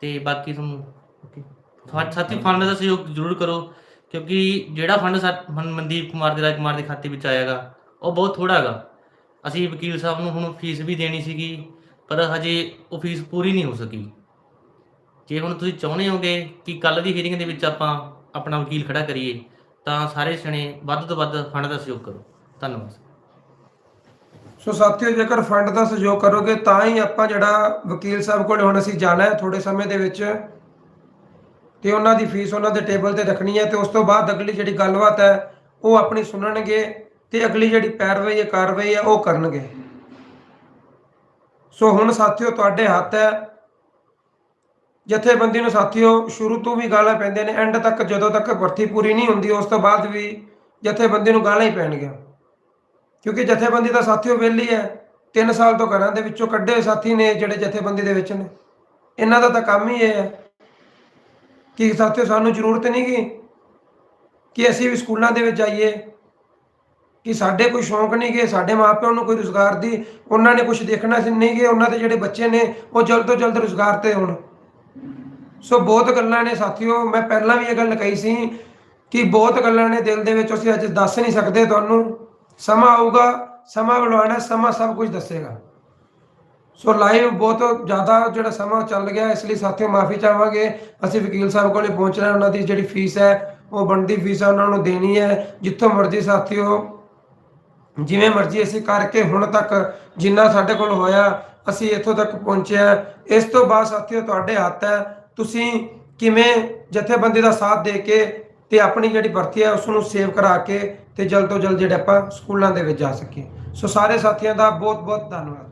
ਤੇ ਬਾਕੀ ਤੁਹਾਨੂੰ ਸਾਥੀ ਫੰਡ ਦਾ ਸਹਿਯੋਗ ਜ਼ਰੂਰ ਕਰੋ ਕਿਉਂਕਿ ਜਿਹੜਾ ਫੰਡ ਮਨਦੀਪ ਕੁਮਾਰ ਦੇ ਰਾਜ ਕੁਮਾਰ ਦੇ ਖਾਤੇ ਵਿੱਚ ਆਏਗਾ ਉਹ ਬਹੁਤ ਥੋੜਾ ਹੈਗਾ। ਅਸੀਂ ਵਕੀਲ ਸਾਹਿਬ ਨੂੰ ਹੁਣ ਫੀਸ ਵੀ ਦੇਣੀ ਸੀਗੀ, ਪਰ ਹਜੇ ਉਹ ਫੀਸ ਪੂਰੀ ਨਹੀਂ ਹੋ ਸਕੀ। ਜੇ ਹੁਣ ਤੁਸੀਂ ਚਾਹੁੰਦੇ ਹੋਗੇ ਕਿ ਕੱਲ ਦੀ ਹੀਅਰਿੰਗ ਦੇ ਵਿੱਚ ਆਪਾਂ ਆਪਣਾ ਵਕੀਲ ਖੜਾ ਕਰੀਏ, ਤਾਂ ਸਾਰੇ ਸਣੇ ਵੱਧ ਤੋਂ ਵੱਧ ਫੰਡ ਦਾ ਸਹਿਯੋਗ ਕਰੋ। ਧੰਨਵਾਦ। ਸੋ ਸਾਥੀਓ, ਜੇਕਰ ਫੰਡ ਦਾ ਸਹਿਯੋਗ ਕਰੋਗੇ, ਤਾਂ ਹੀ ਆਪਾਂ ਜਿਹੜਾ ਵਕੀਲ ਸਾਹਿਬ ਕੋਲ ਹੁਣ ਅਸੀਂ ਜਾਣਾ ਹੈ ਥੋੜੇ ਸਮੇਂ ਦੇ ਵਿੱਚ। ਤੇ ਉਹਨਾਂ ਦੀ ਫੀਸ ਉਹਨਾਂ ਦੇ ਟੇਬਲ ਤੇ ਰੱਖਣੀ ਹੈ ਤੇ ਉਸ ਤੋਂ ਬਾਅਦ ਅਗਲੀ ਜਿਹੜੀ ਗੱਲਬਾਤ ਹੈ, ਉਹ ਆਪਣੀ ਸੁਣਨਗੇ। ਤੇ ਅਗਲੀ ਜਿਹੜੀ ਪੈਰਵਾਈ ਹੈ, ਕਾਰਵਾਈ ਹੈ, ਉਹ ਕਰਨਗੇ। ਸੋ ਹੁਣ ਸਾਥੀਓ, ਤੁਹਾਡੇ ਹੱਥ ਹੈ। ਜਥੇਬੰਦੀ ਨੂੰ ਸਾਥੀਓ, ਸ਼ੁਰੂ ਤੋਂ ਵੀ ਗਾਲਾਂ ਪੈਂਦੇ ਨੇ ਐਂਡ ਤੱਕ, ਜਦੋਂ ਤੱਕ ਭਰਤੀ ਪੂਰੀ ਨਹੀਂ ਹੁੰਦੀ, ਉਸ ਤੋਂ ਬਾਅਦ ਵੀ ਜਥੇਬੰਦੀ ਨੂੰ ਗਾਲਾਂ ਹੀ ਪੈਣਗੀਆਂ। ਕਿਉਂਕਿ ਜਥੇਬੰਦੀ ਦਾ ਸਾਥੀਓ ਵਿਹਲੀ ਹੈ 3 ਸਾਲ ਤੋਂ ਘਰਾਂ ਦੇ ਵਿੱਚੋਂ ਕੱਢੇ ਸਾਥੀ ਨੇ, ਜਿਹੜੇ ਜਥੇਬੰਦੀ ਦੇ ਵਿੱਚ ਨੇ। ਇਹਨਾਂ ਦਾ ਤਾਂ ਕੰਮ ਹੀ ਇਹ ਹੈ ਕਿ ਸਾਥੀਓ, ਸਾਨੂੰ ਜ਼ਰੂਰਤ ਨਹੀਂ ਗੀ ਕਿ ਅਸੀਂ ਵੀ ਸਕੂਲਾਂ ਦੇ ਵਿੱਚ ਜਾਈਏ ਕਿ ਸਾਡੇ ਕੋਈ ਸ਼ੌਂਕ ਨਹੀਂ ਗਏ ਸਾਡੇ ਮਾਪਿਆਂ ਨੂੰ ਕੋਈ ਰੁਜ਼ਗਾਰ ਦੀ, ਉਹਨਾਂ ਨੇ ਕੁਝ ਦੇਖਣਾ ਸੀ ਨਹੀਂ ਗੇ, ਉਹਨਾਂ ਦੇ ਜਿਹੜੇ ਬੱਚੇ ਨੇ, ਉਹ ਜਲਦ ਤੋਂ ਜਲਦ ਰੁਜ਼ਗਾਰ ਤੇ ਹੋਣ। ਸੋ ਬਹੁਤ ਗੱਲਾਂ ਨੇ ਸਾਥੀਓ, ਮੈਂ ਪਹਿਲਾਂ ਵੀ ਇਹ ਗੱਲ ਕਹੀ ਸੀ ਕਿ ਬਹੁਤ ਗੱਲਾਂ ਨੇ ਦਿਲ ਦੇ ਵਿੱਚ, ਅਸੀਂ ਅੱਜ ਦੱਸ ਨਹੀਂ ਸਕਦੇ ਤੁਹਾਨੂੰ। ਸਮਾਂ ਆਊਗਾ, ਸਮਾਂ ਬੁਲਾਉਣਾ ਸਮਾਂ ਸਭ ਕੁਝ ਦੱਸੇਗਾ। ਸੋ ਲਾਈਵ ਬਹੁਤ ਜ਼ਿਆਦਾ ਜਿਹੜਾ ਸਮਾਂ ਚੱਲ ਗਿਆ, ਇਸ ਲਈ ਸਾਥੀਓ ਮਾਫੀ ਚਾਹਾਂਗੇ। ਅਸੀਂ ਵਕੀਲ ਸਾਹਿਬ ਕੋਲੇ ਪਹੁੰਚਣਾ, ਉਹਨਾਂ ਦੀ ਜਿਹੜੀ ਫੀਸ ਹੈ, ਉਹ ਬਣਦੀ ਫੀਸ ਹੈ, ਉਹਨਾਂ ਨੂੰ ਦੇਣੀ ਹੈ। ਜਿੱਥੋਂ ਮਰਜ਼ੀ ਸਾਥੀਓ ਜਿਵੇਂ ਮਰਜ਼ੀ ਅਸੀਂ ਕਰਕੇ ਹੁਣ ਤੱਕ ਜਿੰਨਾ ਸਾਡੇ ਕੋਲ ਹੋਇਆ ਅਸੀਂ ਇੱਥੋਂ ਤੱਕ ਪਹੁੰਚਿਆ। ਇਸ ਤੋਂ ਬਾਅਦ ਸਾਥੀਓ ਤੁਹਾਡੇ ਹੱਥ ਹੈ। ਤੁਸੀਂ ਕਿਵੇਂ ਜਥੇਬੰਦੀ ਦਾ ਸਾਥ ਦੇ ਕੇ ਤੇ ਆਪਣੀ ਜਿਹੜੀ ਭਰਤੀ ਹੈ ਉਸ ਨੂੰ ਸੇਵ ਕਰਾ ਕੇ ਤੇ ਜਲਦ ਤੋਂ ਜਲਦ ਜਿਹੜੇ ਆਪਾਂ ਸਕੂਲਾਂ ਦੇ ਵਿੱਚ ਜਾ ਸਕੀਏ। ਸੋ ਸਾਰੇ ਸਾਥੀਆਂ ਦਾ ਬਹੁਤ ਬਹੁਤ ਧੰਨਵਾਦ।